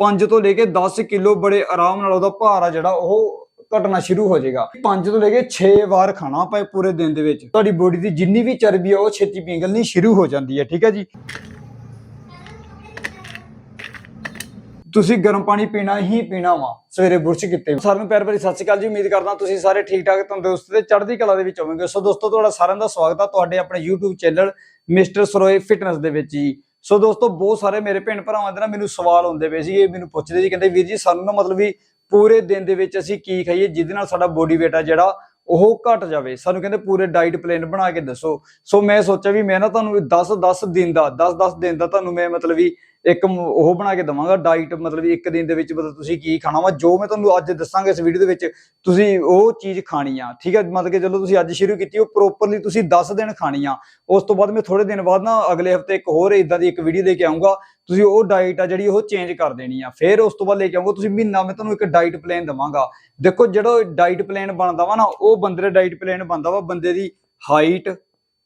5 ਤੋਂ ਲੈ ਕੇ 10 ਕਿਲੋ ਬੜੇ ਆਰਾਮ ਨਾਲ ਉਹਦਾ ਭਾਰ ਆ ਜਿਹੜਾ, ਉਹ ਘਟਣਾ ਸ਼ੁਰੂ ਹੋ ਜਾਏਗਾ। 5 ਤੋਂ ਲੈ ਕੇ 6 ਵਾਰ ਖਾਣਾ ਪਏ ਪੂਰੇ ਦਿਨ ਦੇ ਵਿੱਚ। ਤੁਹਾਡੀ ਬੋਡੀ ਦੀ ਜਿੰਨੀ ਵੀ ਚਰਬੀ ਆ, ਉਹ ਛੇਤੀ ਪਿਘਲਣੀ ਸ਼ੁਰੂ ਹੋ ਜਾਂਦੀ ਹੈ, ਠੀਕ ਹੈ ਜੀ? ਤੁਸੀਂ ਗਰਮ ਪਾਣੀ ਪੀਣਾ ਹੀ ਪੀਣਾ ਵਾ, ਸਵੇਰੇ ਬੁਰਸ਼ ਕੀਤੇ ਸਾਰਿਆਂ ਨੂੰ ਪਿਆਰ ਭਰੀ ਸਤਿ ਸ਼੍ਰੀ ਅਕਾਲ ਜੀ, ਉਮੀਦ ਕਰਦਾ ਤੁਸੀਂ ਸਾਰੇ ਠੀਕ ਠਾਕ, ਤੰਦਰੁਸਤ ਤੇ ਚੜ੍ਹਦੀ ਕਲਾ ਦੇ ਵਿੱਚ ਹੋਵੋਗੇ। ਸੋ ਦੋਸਤੋ, ਤੁਹਾਡਾ ਸਾਰਿਆਂ ਦਾ ਸਵਾਗਤ ਆ, ਤੁਹਾਡੇ ਆਪਣੇ YouTube channel mister Saroye fitness ਦੇ ਵਿੱਚ ਜੀ। ਸੋ ਦੋਸਤੋ, ਬਹੁਤ ਸਾਰੇ ਮੇਰੇ ਭੈਣ ਭਰਾਵਾਂ ਦੇ ਨਾ ਮੈਨੂੰ ਸਵਾਲ ਹੁੰਦੇ ਪਏ ਸੀਗੇ, ਮੈਨੂੰ ਪੁੱਛਦੇ ਸੀ, ਕਹਿੰਦੇ ਵੀਰ ਜੀ, ਸਾਨੂੰ ਨਾ ਮਤਲਬ ਵੀ ਪੂਰੇ ਦਿਨ ਦੇ ਵਿੱਚ ਅਸੀਂ ਕੀ ਖਾਈਏ ਜਿਹਦੇ ਨਾਲ ਸਾਡਾ ਬੋਡੀ weight ਆ ਜਿਹੜਾ, ਉਹ ਘਟ ਜਾਵੇ। ਸਾਨੂੰ ਕਹਿੰਦੇ ਪੂਰੇ ਡਾਈਟ ਪਲਾਨ ਬਣਾ ਕੇ ਦੱਸੋ। ਸੋ ਮੈਂ ਸੋਚਿਆ ਵੀ ਮੈਂ ਨਾ ਤੁਹਾਨੂੰ 10 10 ਦਿਨ ਦਾ 10 10 ਦਿਨ ਦਾ ਤੁਹਾਨੂੰ ਮੈਂ ਮਤਲਬ ਵੀ ਇੱਕ ਉਹ ਬਣਾ ਕੇ ਦਵਾਂਗਾ ਡਾਈਟ ਮਤਲਬ ਇੱਕ ਦਿਨ ਦੇ ਵਿੱਚ ਮਤਲਬ ਤੁਸੀਂ ਕੀ ਖਾਣਾ ਵਾ, ਜੋ ਮੈਂ ਤੁਹਾਨੂੰ ਅੱਜ ਦੱਸਾਂਗਾ ਇਸ ਵੀਡੀਓ ਦੇ ਵਿੱਚ, ਤੁਸੀਂ ਉਹ ਚੀਜ਼ ਖਾਣੀ ਆ, ਠੀਕ ਹੈ ਮਤਲਬ ਕਿ ਜਦੋਂ ਤੁਸੀਂ ਅੱਜ ਸ਼ੁਰੂ ਕੀਤੀ, ਉਹ ਪ੍ਰੋਪਰਲੀ ਤੁਸੀਂ 10 ਦਿਨ ਖਾਣੀ ਆ। ਉਸ ਤੋਂ ਬਾਅਦ ਮੈਂ ਥੋੜੇ ਦਿਨ ਬਾਅਦ ਨਾ ਅਗਲੇ ਹਫ਼ਤੇ ਇੱਕ ਹੋਰ ਇਦਾਂ ਦੀ ਇੱਕ ਵੀਡੀਓ ਲੈ ਕੇ ਆਉਂਗਾ ਤੁਸੀਂ ਉਹ ਡਾਈਟ ਆ ਜਿਹੜੀ ਉਹ ਚੇਂਜ ਕਰ ਦੇਣੀ ਆ। ਫਿਰ ਉਸ ਤੋਂ ਬਾਅਦ ਲੈ ਕੇ ਆਉਂਗਾ ਤੁਸੀਂ ਮਹੀਨਾ ਮੈਂ ਤੁਹਾਨੂੰ ਇੱਕ ਡਾਈਟ ਪਲਾਨ ਦਵਾਂਗਾ। ਦੇਖੋ ਜਿਹੜਾ ਡਾਈਟ ਪਲਾਨ ਬਣਦਾ ਵਾ ਨਾ, ਉਹ ਬੰਦੇ ਦਾ ਡਾਈਟ ਪਲਾਨ ਬਣਦਾ ਵਾ, ਬੰਦੇ ਦੀ ਹਾਈਟ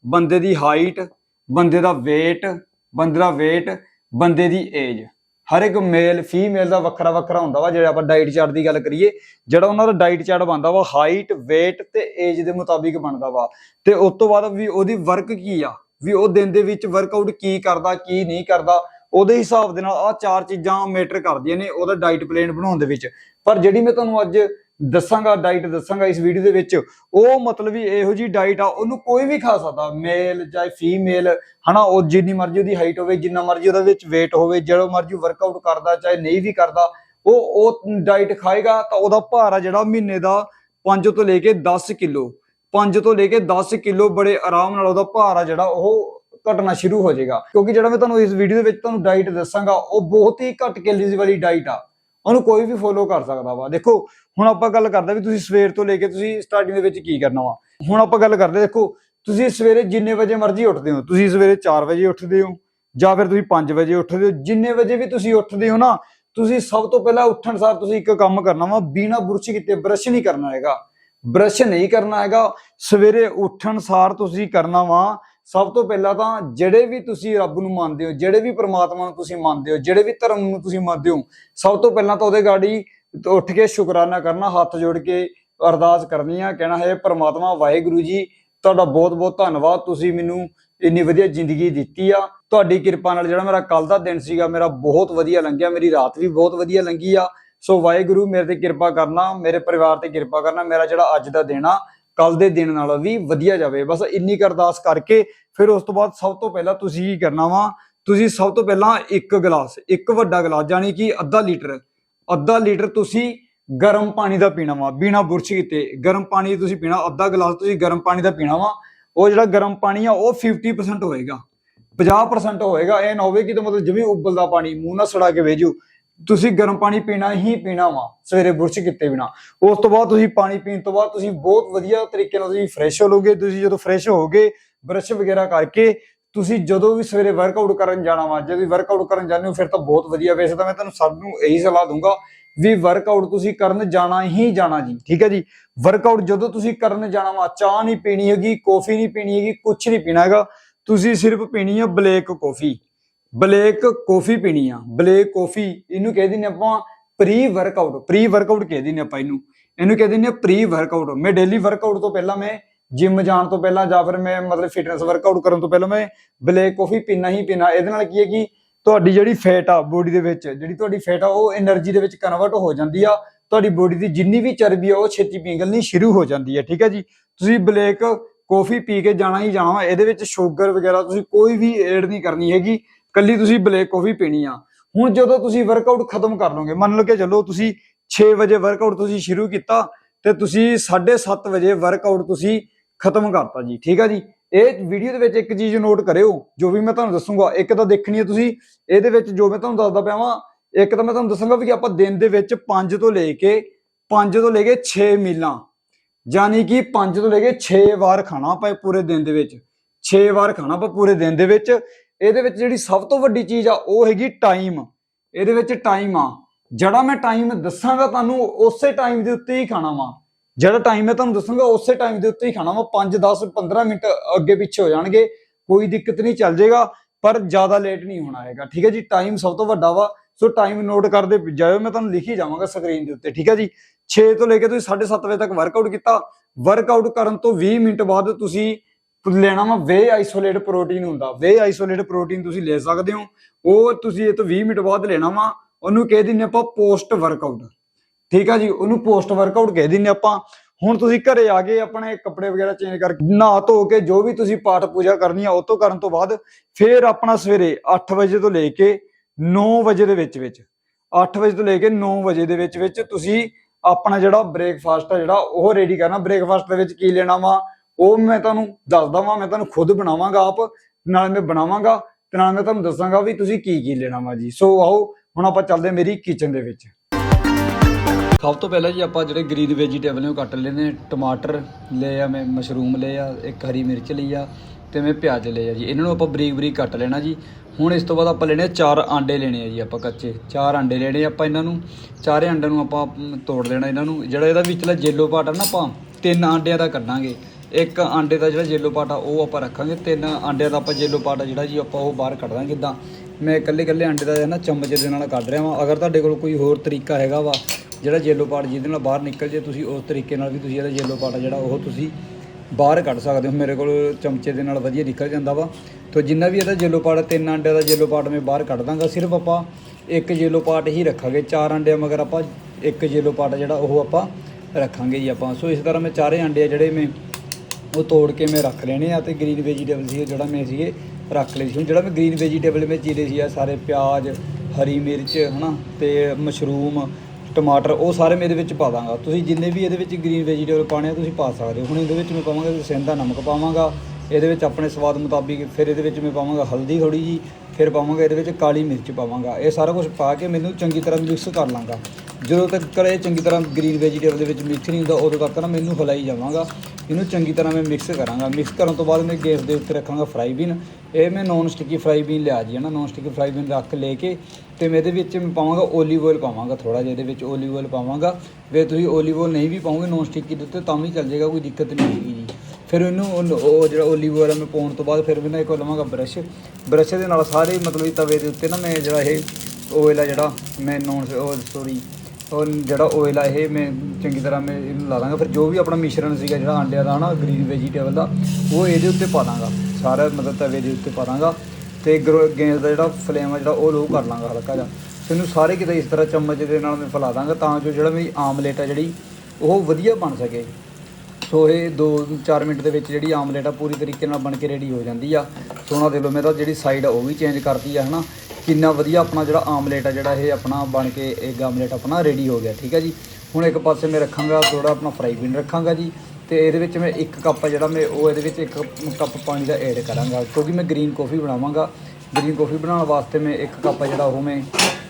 ਬੰਦੇ ਦੀ ਹਾਈਟ ਬੰਦੇ ਦਾ weight, ਬੰਦੇ ਦਾ weight ਬੰਦੇ ਦੀ ਏਜ ਹਰ ਇੱਕ ਮੇਲ ਫੀਮੇਲ ਦਾ ਵੱਖਰਾ ਵੱਖਰਾ ਹੁੰਦਾ ਵਾ, ਜੇ ਆਪਾਂ ਡਾਈਟ ਚਾਰਟ ਦੀ ਗੱਲ ਕਰੀਏ, ਜਿਹੜਾ ਉਹਨਾਂ ਦਾ ਡਾਈਟ ਚਾਰਟ ਬਣਦਾ ਵਾ ਹਾਈਟ weight ਤੇ ਏਜ ਦੇ ਮੁਤਾਬਿਕ ਬਣਦਾ ਵਾ। ਤੇ ਉਸ ਤੋਂ ਬਾਅਦ ਵੀ ਉਹਦੀ ਵਰਕ ਕੀ ਆ? ਵੀ ਉਹ ਦਿਨ ਦੇ ਵਿੱਚ ਵਰਕਆਊਟ ਕੀ ਕਰਦਾ, ਕੀ ਨਹੀਂ ਕਰਦਾ? ਉਹਦੇ ਹਿਸਾਬ ਦੇ ਨਾਲ ਆ ਚਾਰ ਚੀਜ਼ਾਂ ਮੈਟਰ ਕਰਦੀਆਂ ਨੇ ਉਹਦਾ ਡਾਈਟ ਪਲਾਨ ਬਣਾਉਣ ਦੇ ਵਿੱਚ। ਪਰ ਜਿਹੜੀ ਮੈਂ ਤੁਹਾਨੂੰ ਅੱਜ ਦੱਸਾਂਗਾ ਡਾਈਟ ਦੱਸਾਂਗਾ ਇਸ ਵੀਡੀਓ ਦੇ ਵਿੱਚ। ਉਹ ਮਤਲਬ ਵੀ ਇਹੋ ਜੀ ਡਾਈਟ ਆ, ਉਹਨੂੰ ਕੋਈ ਵੀ ਖਾ ਸਕਦਾ। ਮੇਲ ਚਾਹੇ ਫੀਮੇਲ ਹਨਾ, ਉਹ ਜਿੰਨੀ ਮਰਜ਼ੀ ਉਹਦੀ ਹਾਈਟ ਹੋਵੇ, ਜਿੰਨਾ ਮਰਜ਼ੀ ਉਹਦੇ ਵਿੱਚ weight ਹੋਵੇ ਜਿਹੜਾ ਮਰਜ਼ੀ ਵਰਕਆਊਟ ਕਰਦਾ, ਚਾਹੇ ਨਹੀਂ ਵੀ ਕਰਦਾ, ਉਹ ਉਹ ਡਾਈਟ ਖਾਏਗਾ, ਤਾਂ ਉਹਦਾ ਭਾਰ ਆ ਜਿਹੜਾ ਮਹੀਨੇ ਦਾ 5 ਤੋਂ ਲੈ ਕੇ 10 ਕਿਲੋ। 5 ਤੋਂ ਲੈ ਕੇ 10 ਕਿਲੋ ਬੜੇ ਆਰਾਮ ਨਾਲ ਉਹਦਾ ਭਾਰ ਆ ਜਿਹੜਾ ਉਹ ਘਟਣਾ ਸ਼ੁਰੂ ਹੋ ਜਾਏਗਾ। ਕਿਉਂਕਿ ਜਿਹੜਾ ਮੈਂ ਤੁਹਾਨੂੰ ਇਸ ਵੀਡੀਓ ਦੇ ਵਿੱਚ ਤੁਹਾਨੂੰ ਡਾਈਟ ਦੱਸਾਂਗਾ, ਉਹ ਬਹੁਤ ਹੀ ਘੱਟ ਕੈਲਰੀਜ਼ ਵਾਲੀ ਡਾਈਟ ਆ। ਉਹਨੂੰ ਕੋਈ ਵੀ ਫੋਲੋ ਕਰ ਸਕਦਾ ਵਾ। ਦੇਖੋ, ਹੁਣ ਆਪਾਂ ਗੱਲ ਕਰਦੇ ਵੀ ਤੁਸੀਂ ਸਵੇਰ ਤੋਂ ਲੈ ਕੇ ਤੁਸੀਂ ਸਟਾਰਟਿੰਗ ਦੇ ਵਿੱਚ ਕੀ ਕਰਨਾ ਵਾ। ਹੁਣ ਆਪਾਂ ਗੱਲ ਕਰਦੇ ਦੇਖੋ, ਤੁਸੀਂ ਸਵੇਰੇ ਜਿੰਨੇ ਵਜੇ ਮਰਜ਼ੀ ਉੱਠਦੇ ਹੋ, ਤੁਸੀਂ ਸਵੇਰੇ 4 ਵਜੇ ਉੱਠਦੇ ਹੋ, ਜਾਂ ਫਿਰ ਤੁਸੀਂ 5 ਵਜੇ ਉੱਠਦੇ ਹੋ, ਜਿੰਨੇ ਵਜੇ ਵੀ ਤੁਸੀਂ ਉੱਠਦੇ ਹੋ ਨਾ, ਤੁਸੀਂ ਸਭ ਤੋਂ ਪਹਿਲਾਂ ਉੱਠਣ ਸਾਰ ਤੁਸੀਂ ਇੱਕ ਕੰਮ ਕਰਨਾ ਵਾ, ਬਿਨਾ ਬੁਰਸ਼ ਕੀਤੇ ਬ੍ਰਸ਼ ਨਹੀਂ ਕਰਨਾ ਹੈਗਾ। ਬ੍ਰਸ਼ ਨਹੀਂ ਕਰਨਾ ਹੈਗਾ। ਸਵੇਰੇ ਉੱਠਣ ਸਾਰ ਤੁਸੀਂ ਕਰਨਾ ਵਾ ਸਭ ਤੋਂ ਪਹਿਲਾਂ ਤਾਂ ਜਿਹੜੇ ਵੀ ਤੁਸੀਂ ਰੱਬ ਨੂੰ ਮੰਨਦੇ ਹੋ, ਜਿਹੜੇ ਵੀ ਪ੍ਰਮਾਤਮਾ ਨੂੰ ਤੁਸੀਂ ਮੰਨਦੇ ਹੋ, ਜਿਹੜੇ ਵੀ ਧਰਮ ਨੂੰ ਤੁਸੀਂ ਮੰਨਦੇ ਹੋ, ਸਭ ਤੋਂ ਪਹਿਲਾਂ ਤਾਂ ਉਹਦੇ ਗਾੜੀ ਉੱਠ ਕੇ ਸ਼ੁਕਰਾਨਾ ਕਰਨਾ, ਹੱਥ ਜੋੜ ਕੇ ਅਰਦਾਸ ਕਰਨੀ ਆ, ਕਹਿਣਾ ਹੈ, ਪ੍ਰਮਾਤਮਾ, ਵਾਹਿਗੁਰੂ ਜੀ, ਤੁਹਾਡਾ ਬਹੁਤ ਬਹੁਤ ਧੰਨਵਾਦ, ਤੁਸੀਂ ਮੈਨੂੰ ਇੰਨੀ ਵਧੀਆ ਜ਼ਿੰਦਗੀ ਦਿੱਤੀ ਆ। ਤੁਹਾਡੀ ਕਿਰਪਾ ਨਾਲ ਜਿਹੜਾ ਮੇਰਾ ਕੱਲ ਦਾ ਦਿਨ ਸੀਗਾ, ਮੇਰਾ ਬਹੁਤ ਵਧੀਆ ਲੰਘਿਆ, ਮੇਰੀ ਰਾਤ ਵੀ ਬਹੁਤ ਵਧੀਆ ਲੰਘੀ ਆ। ਸੋ ਵਾਹਿਗੁਰੂ, ਮੇਰੇ ਤੇ ਕਿਰਪਾ ਕਰਨਾ, ਮੇਰੇ ਪਰਿਵਾਰ ਤੇ ਕਿਰਪਾ ਕਰਨਾ, ਮੇਰਾ ਜਿਹੜਾ ਅੱਜ ਦਾ ਦਿਨ ਆ ਕੱਲ ਦੇ ਦਿਨ ਨਾਲੋਂ ਵੀ ਵਧੀਆ ਜਾਵੇ। ਬਸ ਇੰਨੀ ਕੁ ਅਰਦਾਸ ਕਰਕੇ ਫਿਰ ਉਸ ਤੋਂ ਬਾਅਦ ਸਭ ਤੋਂ ਪਹਿਲਾਂ ਤੁਸੀਂ ਕੀ ਕਰਨਾ ਵਾ, ਤੁਸੀਂ ਸਭ ਤੋਂ ਪਹਿਲਾਂ ਇੱਕ ਗਲਾਸ, ਇੱਕ ਵੱਡਾ ਗਲਾਸ ਜਾਨੀ ਕਿ ਅੱਧਾ ਲੀਟਰ ਅੱਧਾ ਲੀਟਰ ਤੁਸੀਂ ਗਰਮ ਪਾਣੀ ਦਾ ਪੀਣਾ ਵਾ, ਬਿਨਾ ਬੁਰਸ਼ ਕੀਤੇ। ਗਰਮ ਪਾਣੀ ਤੁਸੀਂ ਪੀਣਾ, ਅੱਧਾ ਗਲਾਸ ਤੁਸੀਂ ਗਰਮ ਪਾਣੀ ਦਾ ਪੀਣਾ ਵਾ, ਉਹ ਜਿਹੜਾ ਗਰਮ ਪਾਣੀ ਆ, ਉਹ 50% ਹੋਏਗਾ 50% ਹੋਏਗਾ। ਇਹ ਨਾ ਹੋਵੇ ਕਿ ਤਾਂ ਮਤਲਬ ਜਿਵੇਂ ਉਬਲਦਾ ਪਾਣੀ, ਮੂੰਹ ਨਾਲ ਸੜਾ ਕੇ ਵੇਜੂ ਤੁਸੀਂ ਗਰਮ ਪਾਣੀ ਪੀਣਾ ਹੀ ਪੀਣਾ ਵਾ, ਸਵੇਰੇ ਬੁਰਸ਼ ਕੀਤੇ ਬਿਨਾ। ਉਸ ਤੋਂ ਬਾਅਦ ਤੁਸੀਂ ਪਾਣੀ ਪੀਣ ਤੋਂ ਬਾਅਦ ਤੁਸੀਂ ਬਹੁਤ ਵਧੀਆ ਤਰੀਕੇ ਨਾਲ ਤੁਸੀਂ ਫਰੈਸ਼ ਹੋਲੋਗੇ ਤੁਸੀਂ ਜਦੋਂ ਫਰੈਸ਼ ਹੋਗੇ ਬਰਸ਼ ਵਗੈਰਾ ਕਰਕੇ ਤੁਸੀਂ ਜਦੋਂ ਵੀ ਸਵੇਰੇ ਵਰਕਆਊਟ ਕਰਨ ਜਾਣਾ ਵਾ ਜਦੋਂ ਵਰਕਆਊਟ ਕਰਨ ਜਾਂਦੇ ਹੋ, ਫਿਰ ਤਾਂ ਬਹੁਤ ਵਧੀਆ। ਵੈਸੇ ਤਾਂ ਮੈਂ ਤੁਹਾਨੂੰ ਸਭ ਨੂੰ ਇਹੀ ਸਲਾਹ ਦੂੰਗਾ ਵੀ ਵਰਕਆਊਟ ਤੁਸੀਂ ਕਰਨ ਜਾਣਾ ਹੀ ਜਾਣਾ ਜੀ, ਠੀਕ ਹੈ ਜੀ? ਵਰਕਆਊਟ ਜਦੋਂ ਤੁਸੀਂ ਕਰਨ ਜਾਣਾ ਵਾ, ਚਾਹ ਨਹੀਂ ਪੀਣੀ ਹੈਗੀ ਕੌਫੀ ਨਹੀਂ ਪੀਣੀ ਹੈਗੀ ਕੁਝ ਨਹੀਂ ਪੀਣਾ ਹੈਗਾ, ਤੁਸੀਂ ਸਿਰਫ ਪੀਣੀ ਹੈ ਬਲੈਕ ਕੌਫੀ ਬਲੇਕ ਕੌਫੀ ਪੀਣੀ ਆ, ਬਲੇਕ ਕੌਫੀ, ਇਹਨੂੰ ਕਹਿ ਦਿੰਨੇ ਆਪਾਂ ਪ੍ਰੀ ਵਰਕਆਊਟ ਪ੍ਰੀ ਵਰਕਆਊਟ ਕਹਿ ਦਿੰਨੇ ਆਪਾਂ ਇਹਨੂੰ। ਇਹਨੂੰ ਕਹਿ ਦਿੰਨੇ ਪ੍ਰੀ ਵਰਕਆਊਟ ਮੈਂ ਡੇਲੀ ਵਰਕਆਊਟ ਤੋਂ ਪਹਿਲਾਂ ਮੈਂ ਜਿਮ ਜਾਣ ਤੋਂ ਪਹਿਲਾਂ ਜਾਂ ਫਿਰ ਮੈਂ ਮਤਲਬ ਫਿਟਨੈਸ ਵਰਕਆਊਟ ਕਰਨ ਤੋਂ ਪਹਿਲਾਂ ਮੈਂ ਬਲੇਕ ਕੌਫੀ ਪੀਣਾ ਹੀ ਪੀਣਾ ਇਹਦੇ ਨਾਲ ਕੀ ਹੈ ਕਿ ਤੁਹਾਡੀ ਜਿਹੜੀ ਫੈਟ ਆ ਬੋਡੀ ਦੇ ਵਿੱਚ, ਜਿਹੜੀ ਤੁਹਾਡੀ ਫੈਟ ਆ ਉਹ એનર્ਜੀ ਦੇ ਵਿੱਚ ਕਨਵਰਟ ਹੋ ਜਾਂਦੀ ਆ। ਤੁਹਾਡੀ ਬੋਡੀ ਦੀ ਜਿੰਨੀ ਵੀ ਚਰਬੀ ਆ ਉਹ ਛੇਤੀ ਪਿੰਗਲਣੀ ਸ਼ੁਰੂ ਹੋ ਜਾਂਦੀ ਹੈ ਠੀਕ ਹੈ ਜੀ? ਤੁਸੀਂ ਬਲੇਕ ਕੌਫੀ ਪੀ ਕੇ ਜਾਣਾ ਹੀ ਜਾਣਾ ਇਹਦੇ ਵਿੱਚ ਸ਼ੂਗਰ ਵਗੈਰਾ ਤੁਸੀਂ ਕੋਈ ਵੀ ਐਡ ਨਹੀਂ ਕਰਨੀ ਹੈਗੀ। ਕੱਲੀ ਤੁਸੀਂ ਬਲੈਕ ਕੌਫੀ ਪੀਣੀ ਆ। ਹੁਣ ਜਦੋਂ ਤੁਸੀਂ ਵਰਕਆਊਟ ਖਤਮ ਕਰ ਲਓਗੇ, ਮੰਨ ਲਓ ਕਿ ਚਲੋ ਤੁਸੀਂ 6 ਵਜੇ ਵਰਕਆਊਟ ਤੁਸੀਂ ਸ਼ੁਰੂ ਕੀਤਾ, ਤੇ ਤੁਸੀਂ 7:30 ਵਜੇ ਵਰਕਆਊਟ ਤੁਸੀਂ ਖਤਮ ਕਰਤਾ ਜੀ, ਠੀਕ ਆ ਜੀ? ਇਹ ਵੀਡੀਓ ਦੇ ਵਿੱਚ ਇੱਕ ਚੀਜ਼ ਨੋਟ ਕਰਿਓ, ਜੋ ਵੀ ਮੈਂ ਤੁਹਾਨੂੰ ਦੱਸੂਗਾ। ਇੱਕ ਤਾਂ ਦੇਖਣੀ ਹੈ ਤੁਸੀਂ, ਇਹਦੇ ਵਿੱਚ ਜੋ ਮੈਂ ਤੁਹਾਨੂੰ ਦੱਸਦਾ ਪਿਆ ਵਾਂ, ਇੱਕ ਤਾਂ ਮੈਂ ਤੁਹਾਨੂੰ ਦੱਸਾਂਗਾ ਵੀ ਆਪਾਂ ਦਿਨ ਦੇ ਵਿੱਚ 5 ਤੋਂ ਲੈ ਕੇ 5 ਤੋਂ ਲੈ ਕੇ 6 ਮੀਲਾਂ, ਯਾਨੀ ਕਿ 5 ਤੋਂ ਲੈ ਕੇ 6 ਵਾਰ ਖਾਣਾ ਪਏ ਪੂਰੇ ਦਿਨ ਦੇ ਵਿੱਚ। 6 ਵਾਰ ਖਾਣਾ ਪਏ ਪੂਰੇ ਦਿਨ ਦੇ ਵਿੱਚ ਇਹਦੇ ਵਿੱਚ ਜਿਹੜੀ ਸਭ ਤੋਂ ਵੱਡੀ ਚੀਜ਼ ਆ, ਉਹ ਹੈਗੀ ਟਾਈਮ ਇਹਦੇ ਵਿੱਚ ਟਾਈਮ ਆ। ਜਿਹੜਾ ਮੈਂ ਟਾਈਮ ਦੱਸਾਂਗਾ ਤੁਹਾਨੂੰ, ਉਸੇ ਟਾਈਮ ਦੇ ਉੱਤੇ ਹੀ ਖਾਣਾ ਵਾ। ਜਿਹੜਾ ਟਾਈਮ ਮੈਂ ਤੁਹਾਨੂੰ ਦੱਸਾਂਗਾ, ਉਸੇ ਟਾਈਮ ਦੇ ਉੱਤੇ ਹੀ ਖਾਣਾ ਵਾ। 5 10 15 ਮਿੰਟ ਅੱਗੇ ਪਿੱਛੇ ਹੋ ਜਾਣਗੇ। ਕੋਈ ਦਿੱਕਤ ਨਹੀਂ, ਚੱਲ ਜਾਏਗਾ ਪਰ ਜ਼ਿਆਦਾ ਲੇਟ ਨਹੀਂ ਹੋਣਾ ਹੈਗਾ, ਠੀਕ ਹੈ ਜੀ? ਟਾਈਮ ਸਭ ਤੋਂ ਵੱਡਾ ਵਾ। ਸੋ ਟਾਈਮ ਨੋਟ ਕਰਦੇ ਜਾਇਓ, ਮੈਂ ਤੁਹਾਨੂੰ ਲਿਖੀ ਜਾਵਾਂਗਾ ਸਕਰੀਨ ਦੇ ਉੱਤੇ, ਠੀਕ ਹੈ ਜੀ? 6 ਤੋਂ ਲੈ ਕੇ ਤੁਸੀਂ 7:30 ਵਜੇ ਤੱਕ ਵਰਕਆਊਟ ਕੀਤਾ। ਵਰਕਆਊਟ ਕਰਨ ਤੋਂ 20 ਮਿੰਟ ਬਾਅਦ ਤੁਸੀਂ ਲੈਣਾ ਵਾ ਵੇ ਆਈਸੋਲੇਟ ਪ੍ਰੋਟੀਨ ਹੁੰਦਾ। ਵੇ ਆਈਸੋਲੇਟ ਪ੍ਰੋਟੀਨ ਤੁਸੀਂ ਲੈ ਸਕਦੇ ਹੋ। ਉਹ ਤੁਸੀਂ ਇਹ ਤੋਂ 20 ਮਿੰਟ ਬਾਅਦ ਲੈਣਾ ਵਾ। ਉਹਨੂੰ ਕਹਿ ਦਿੰਨੇ ਆਪਾਂ ਪੋਸਟ ਵਰਕਆਊਟ ਠੀਕ ਆ ਜੀ? ਉਹਨੂੰ ਪੋਸਟ ਵਰਕਆਊਟ ਕਹਿ ਦਿੰਨੇ ਆਪਾਂ। ਹੁਣ ਤੁਸੀਂ ਘਰੇ ਆ ਕੇ ਆਪਣੇ ਕੱਪੜੇ ਵਗੈਰਾ ਚੇਂਜ ਕਰਕੇ ਨਹਾ ਧੋ ਕੇ ਜੋ ਵੀ ਤੁਸੀਂ ਪਾਠ ਪੂਜਾ ਕਰਨੀ ਆ, ਉਹ ਤੋਂ ਕਰਨ ਤੋਂ ਬਾਅਦ ਫਿਰ ਆਪਣਾ ਸਵੇਰੇ 8 ਵਜੇ ਤੋਂ ਲੈ ਕੇ 9 ਵਜੇ ਦੇ ਵਿੱਚ ਵਿੱਚ। 8 ਵਜੇ ਤੋਂ ਲੈ ਕੇ 9 ਵਜੇ ਦੇ ਵਿੱਚ ਵਿੱਚ ਤੁਸੀਂ ਆਪਣਾ ਜਿਹੜਾ ਬ੍ਰੇਕਫਾਸਟ ਆ ਜਿਹੜਾ, ਉਹ ਰੈਡੀ ਕਰਨਾ। ਬ੍ਰੇਕਫਾਸਟ ਦੇ ਵਿੱਚ ਕੀ ਲੈਣਾ ਵਾ? ਉਹ ਮੈਂ ਤੁਹਾਨੂੰ ਦੱਸਦਾ ਵਾਂ ਮੈਂ ਤੁਹਾਨੂੰ ਖੁਦ ਬਣਾਵਾਂਗਾ ਆਪ, ਨਾਲ ਮੈਂ ਬਣਾਵਾਂਗਾ ਤੇ ਨਾਲ ਮੈਂ ਤੁਹਾਨੂੰ ਦੱਸਾਂਗਾ ਵੀ ਤੁਸੀਂ ਕੀ ਕੀ ਲੈਣਾ ਵਾ ਜੀ। ਸੋ ਆਓ, ਹੁਣ ਆਪਾਂ ਚੱਲਦੇ ਹਾਂ ਮੇਰੀ ਕਿਚਨ ਦੇ ਵਿੱਚ। ਸਭ ਤੋਂ ਪਹਿਲਾਂ ਜੀ ਆਪਾਂ ਜਿਹੜੇ ਗਰੀਨ ਵੈਜੀਟੇਬਲ ਨੇ ਉਹ ਕੱਟ ਲੈਣੇ ਨੇ। ਟਮਾਟਰ ਲਏ ਆ, ਮੈਂ ਮਸ਼ਰੂਮ ਲਏ ਆ, ਇੱਕ ਹਰੀ ਮਿਰਚ ਲਈ ਆ ਤੇ ਮੈਂ ਪਿਆਜ਼ ਲਏ ਆ ਜੀ। ਇਹਨਾਂ ਨੂੰ ਆਪਾਂ ਬਰੀਕ ਬਰੀਕ ਕੱਟ ਲੈਣਾ ਜੀ। ਹੁਣ ਇਸ ਤੋਂ ਬਾਅਦ ਆਪਾਂ ਲੈਣੇ ਆ ਚਾਰ ਆਂਡੇ ਲੈਣੇ ਆ ਜੀ ਆਪਾਂ ਕੱਚੇ। ਚਾਰ ਆਂਡੇ ਲੈਣੇ ਆਪਾਂ ਇਹਨਾਂ ਨੂੰ। ਚਾਰੇ ਆਂਡਿਆਂ ਨੂੰ ਆਪਾਂ ਤੋੜ ਲੈਣਾ ਇਹਨਾਂ ਨੂੰ। ਜਿਹੜਾ ਇਹਦਾ ਵਿਚਲਾ ਜੇਲੋ ਪਾਟ ਆ ਨਾ ਆਪਾਂ, ਤਿੰਨ ਆਂਡਿਆਂ ਦਾ ਕੱਢਾਂਗੇ। ਇੱਕ ਆਂਡੇ ਦਾ ਜਿਹੜਾ ਜੇਲੋ ਪਾਟਾ ਉਹ ਆਪਾਂ ਰੱਖਾਂਗੇ, ਤਿੰਨ ਆਂਡਿਆਂ ਦਾ ਆਪਾਂ ਜੇਲੋ ਪਾਟਾ ਜਿਹੜਾ ਜੀ ਆਪਾਂ ਉਹ ਬਾਹਰ ਕੱਢ ਦਾਂਗੇ ਇਦਾਂ। ਮੈਂ ਇਕੱਲੇ ਇਕੱਲੇ ਆਂਡੇ ਦਾ ਨਾ ਚਮਚ ਦੇ ਨਾਲ ਕੱਢ ਰਿਹਾ ਵਾਂ। ਅਗਰ ਤੁਹਾਡੇ ਕੋਲ ਕੋਈ ਹੋਰ ਤਰੀਕਾ ਹੈਗਾ ਵਾ, ਜਿਹੜਾ ਜੇਲੋ ਪਾਟ ਜਿਹਦੇ ਨਾਲ ਬਾਹਰ ਨਿਕਲ ਜੇ, ਤੁਸੀਂ ਉਸ ਤਰੀਕੇ ਨਾਲ ਵੀ ਤੁਸੀਂ ਇਹਦਾ ਜੇਲੋ ਪਾਰਟ ਜਿਹੜਾ ਉਹ ਤੁਸੀਂ ਬਾਹਰ ਕੱਢ ਸਕਦੇ ਹੋ। ਮੇਰੇ ਕੋਲ ਚਮਚੇ ਦੇ ਨਾਲ ਵਧੀਆ ਨਿਕਲ ਜਾਂਦਾ ਵਾ। ਤੋ ਜਿੰਨਾ ਵੀ ਇਹਦਾ ਜੇਲੋ ਪਾਟ, ਤਿੰਨ ਆਂਡਿਆਂ ਦਾ ਜੇਲੋ ਪਾਟ ਮੈਂ ਬਾਹਰ ਕੱਢ ਦਾਂਗਾ। ਸਿਰਫ ਆਪਾਂ ਇੱਕ ਜੇਲੋ ਪਾਟ ਹੀ ਰੱਖਾਂਗੇ, ਚਾਰ ਆਂਡਿਆਂ ਮਗਰ ਆਪਾਂ ਇੱਕ ਜੇਲੋ ਪਾਰਟ ਜਿਹੜਾ ਉਹ ਆਪਾਂ ਰੱਖਾਂਗੇ ਜੀ ਆਪਾਂ। ਸੋ ਇਸ ਤਰ੍ਹਾਂ ਮੈਂ ਚਾਰੇ ਆਂਡੇ ਆ ਜਿਹੜੇ ਮੈਂ ਉਹ ਤੋੜ ਕੇ ਮੈਂ ਰੱਖ ਲੈਣੇ ਆ ਤੇ ਗ੍ਰੀਨ ਵੈਜੀਟੇਬਲ ਸੀ ਜਿਹੜਾ ਮੈਂ ਸੀਗੇ, ਰੱਖ ਲਏ ਸੀ। ਹੁਣ ਜਿਹੜਾ ਮੈਂ ਗ੍ਰੀਨ ਵੈਜੀਟੇਬਲ ਵਿੱਚ ਚੀਰੇ ਸੀ ਆ ਸਾਰੇ ਪਿਆਜ਼, ਹਰੀ ਮਿਰਚ, ਹਨਾ, ਤੇ ਮਸ਼ਰੂਮ, ਟਮਾਟਰ, ਉਹ ਸਾਰੇ ਮੇਰੇ ਵਿੱਚ ਪਾ ਦਾਂਗਾ। ਤੁਸੀਂ ਜਿੰਨੇ ਵੀ ਇਹਦੇ ਵਿੱਚ ਗ੍ਰੀਨ ਵੈਜੀਟੇਬਲ ਪਾਣੇ ਆ, ਤੁਸੀਂ ਪਾ ਸਕਦੇ ਹੋ। ਹੁਣ ਇਹਦੇ ਵਿੱਚ ਮੈਂ ਪਾਵਾਂਗਾ ਸਿੰਦਾ ਨਮਕ ਪਾਵਾਂਗਾ ਇਹਦੇ ਵਿੱਚ ਆਪਣੇ ਸਵਾਦ ਮੁਤਾਬਿਕ ਫਿਰ ਇਹਦੇ ਵਿੱਚ ਮੈਂ ਪਾਵਾਂਗਾ ਹਲਦੀ ਥੋੜੀ ਜੀ ਫਿਰ ਪਾਵਾਂਗਾ ਇਹਦੇ ਵਿੱਚ ਕਾਲੀ ਮਿਰਚ ਪਾਵਾਂਗਾ। ਇਹ ਸਾਰਾ ਕੁਝ ਪਾ ਕੇ ਮੈਨੂੰ ਚੰਗੀ ਤਰ੍ਹਾਂ ਮਿਕਸ ਕਰ ਲਾਂਗਾ। ਜਦੋਂ ਤੱਕ ਇਹ ਚੰਗੀ ਤਰ੍ਹਾਂ ਗ੍ਰੀਨ ਵੈਜੀਟੇਬਲ ਦੇ ਵਿੱਚ ਮਿਕਸ ਨਹੀਂ ਹੁੰਦਾ, ਉਦੋਂ ਤੱਕ ਨਾ ਮੈਨੂੰ ਹਿਲਾਈ ਜਾਵਾਂਗਾ। ਇਹਨੂੰ ਚੰਗੀ ਤਰ੍ਹਾਂ ਮੈਂ ਮਿਕਸ ਕਰਾਂਗਾ। ਮਿਕਸ ਕਰਨ ਤੋਂ ਬਾਅਦ ਮੈਂ ਗੈਸ ਦੇ ਉੱਤੇ ਰੱਖਾਂਗਾ ਫਰਾਈ ਬੀਨ। ਇਹ ਮੈਂ ਨੌਨ ਸਟਿਕੀ ਫਰਾਈ ਬੀਨ ਲਿਆ ਜੀ ਹੈ ਨਾ ਨੌਨ ਸਟਿਕੀ ਫਰਾਈ ਬੀਨ ਰੱਖ ਲੈ ਕੇ ਤੇ ਮੈਂ ਇਹਦੇ ਵਿੱਚ ਮੈਂ ਪਾਵਾਂਗਾ ਓਲੀਵ ਆਇਲ ਪਾਵਾਂਗਾ ਥੋੜਾ ਜਿਹਾ, ਇਹਦੇ ਵਿੱਚ ਓਲੀਵ ਆਇਲ ਪਾਵਾਂਗਾ। ਜੇ ਤੁਸੀਂ ਓਲੀਵ ਆਇਲ ਨਹੀਂ ਵੀ ਪਾਓਗੇ ਨੌਨ ਸਟਿਕੀ ਦੇ ਉੱਤੇ, ਤਾਂ ਵੀ ਚੱਲ ਜਾਏਗਾ, ਕੋਈ ਦਿੱਕਤ ਨਹੀਂ ਆਏਗੀ ਜੀ। ਫਿਰ ਇਹਨੂੰ ਉਹ ਜਿਹੜਾ ਓਲੀਵ ਆਇਲ ਮੈਂ ਪਾਉਣ ਤੋਂ ਬਾਅਦ ਫਿਰ ਵੀ ਨਾ ਇੱਕ ਲਵਾਂਗਾ ਬ੍ਰਸ਼ ਬ੍ਰਸ਼ ਦੇ ਨਾਲ ਸਾਰੇ ਮਤਲਬ ਤਵੇ ਦੇ ਉੱਤੇ ਨਾ ਮੈਂ ਜਿਹੜਾ ਇਹ ਆਇਲ ਆ ਜਿਹੜਾ, ਮੈਂ ਨੌਨ ਉਹ ਸੋਰੀ ਉਹ ਜਿਹੜਾ ਆਇਲ ਆ ਇਹ ਮੈਂ ਚੰਗੀ ਤਰ੍ਹਾਂ ਮੈਂ ਇਹਨੂੰ ਲਾ ਦਾਂਗਾ ਫਿਰ ਜੋ ਵੀ ਆਪਣਾ ਮਿਸ਼ਰਣ ਸੀਗਾ ਜਿਹੜਾ ਆਂਡਿਆਂ ਦਾ ਹਨਾ ਗ੍ਰੀਨ ਵੈਜੀਟੇਬਲ ਦਾ, ਉਹ ਇਹਦੇ ਉੱਤੇ ਪਾ ਦਾਂਗਾ ਸਾਰਾ ਮਤਲਬ ਤਵੇ ਦੇ ਉੱਤੇ ਪਾ ਦਾਂਗਾ ਤੇ ਗੈਸ ਦਾ ਜਿਹੜਾ ਫਲੇਮ ਆ ਜਿਹੜਾ ਉਹ ਲੋ ਕਰ ਲਾਂਗਾ ਹਲਕਾ ਜਿਹਾ। ਤੇ ਇਹਨੂੰ ਸਾਰੇ ਕਿਤੇ ਇਸ ਤਰ੍ਹਾਂ ਚਮਚ ਦੇ ਨਾਲ ਮੈਂ ਫੈਲਾ ਦਾਂਗਾ ਤਾਂ ਜੋ ਜਿਹੜਾ ਮੇਰੀ ਆਮਲੇਟ ਆ ਜਿਹੜੀ, ਉਹ ਵਧੀਆ ਬਣ ਸਕੇ। ਸੋ ਇਹ 2-4 ਮਿੰਟ ਦੇ ਵਿੱਚ ਜਿਹੜੀ ਆਮਲੇਟ ਆ ਪੂਰੀ ਤਰੀਕੇ ਨਾਲ ਬਣ ਕੇ ਰੈਡੀ ਹੋ ਜਾਂਦੀ ਆ। ਸੋਨਾ ਦੇ ਲੋ ਮੇਰਾ ਜਿਹੜੀ ਸਾਈਡ ਆ ਉਹ ਵੀ ਚੇਂਜ ਕਰਤੀ ਆ, ਹਨਾ। ਕਿੰਨਾ ਵਧੀਆ ਆਪਣਾ ਜਿਹੜਾ ਆਮਲੇਟ ਆ, ਜਿਹੜਾ ਇਹ ਆਪਣਾ ਬਣ ਕੇ ਇੱਕ ਆਮਲੇਟ ਆਪਣਾ ਰੈਡੀ ਹੋ ਗਿਆ, ਠੀਕ ਆ ਜੀ। ਹੁਣ ਇੱਕ ਪਾਸੇ ਮੈਂ ਰੱਖਾਂਗਾ ਥੋੜਾ ਆਪਣਾ ਫਰਾਈ ਪੈਨ ਰੱਖਾਂਗਾ ਜੀ। ਤੇ ਇਹਦੇ ਵਿੱਚ ਮੈਂ ਇੱਕ ਕੱਪ ਜਿਹੜਾ ਮੈਂ, ਉਹ ਇਹਦੇ ਵਿੱਚ ਇੱਕ ਕੱਪ ਪਾਣੀ ਦਾ ਐਡ ਕਰਾਂਗਾ। ਕਿਉਂਕਿ ਮੈਂ ਗ੍ਰੀਨ ਕਾਫੀ ਬਣਾਵਾਂਗਾ। ਗ੍ਰੀਨ ਕਾਫੀ ਬਣਾਉਣ ਵਾਸਤੇ ਮੈਂ ਇੱਕ ਕੱਪ ਜਿਹੜਾ ਉਹ ਮੈਂ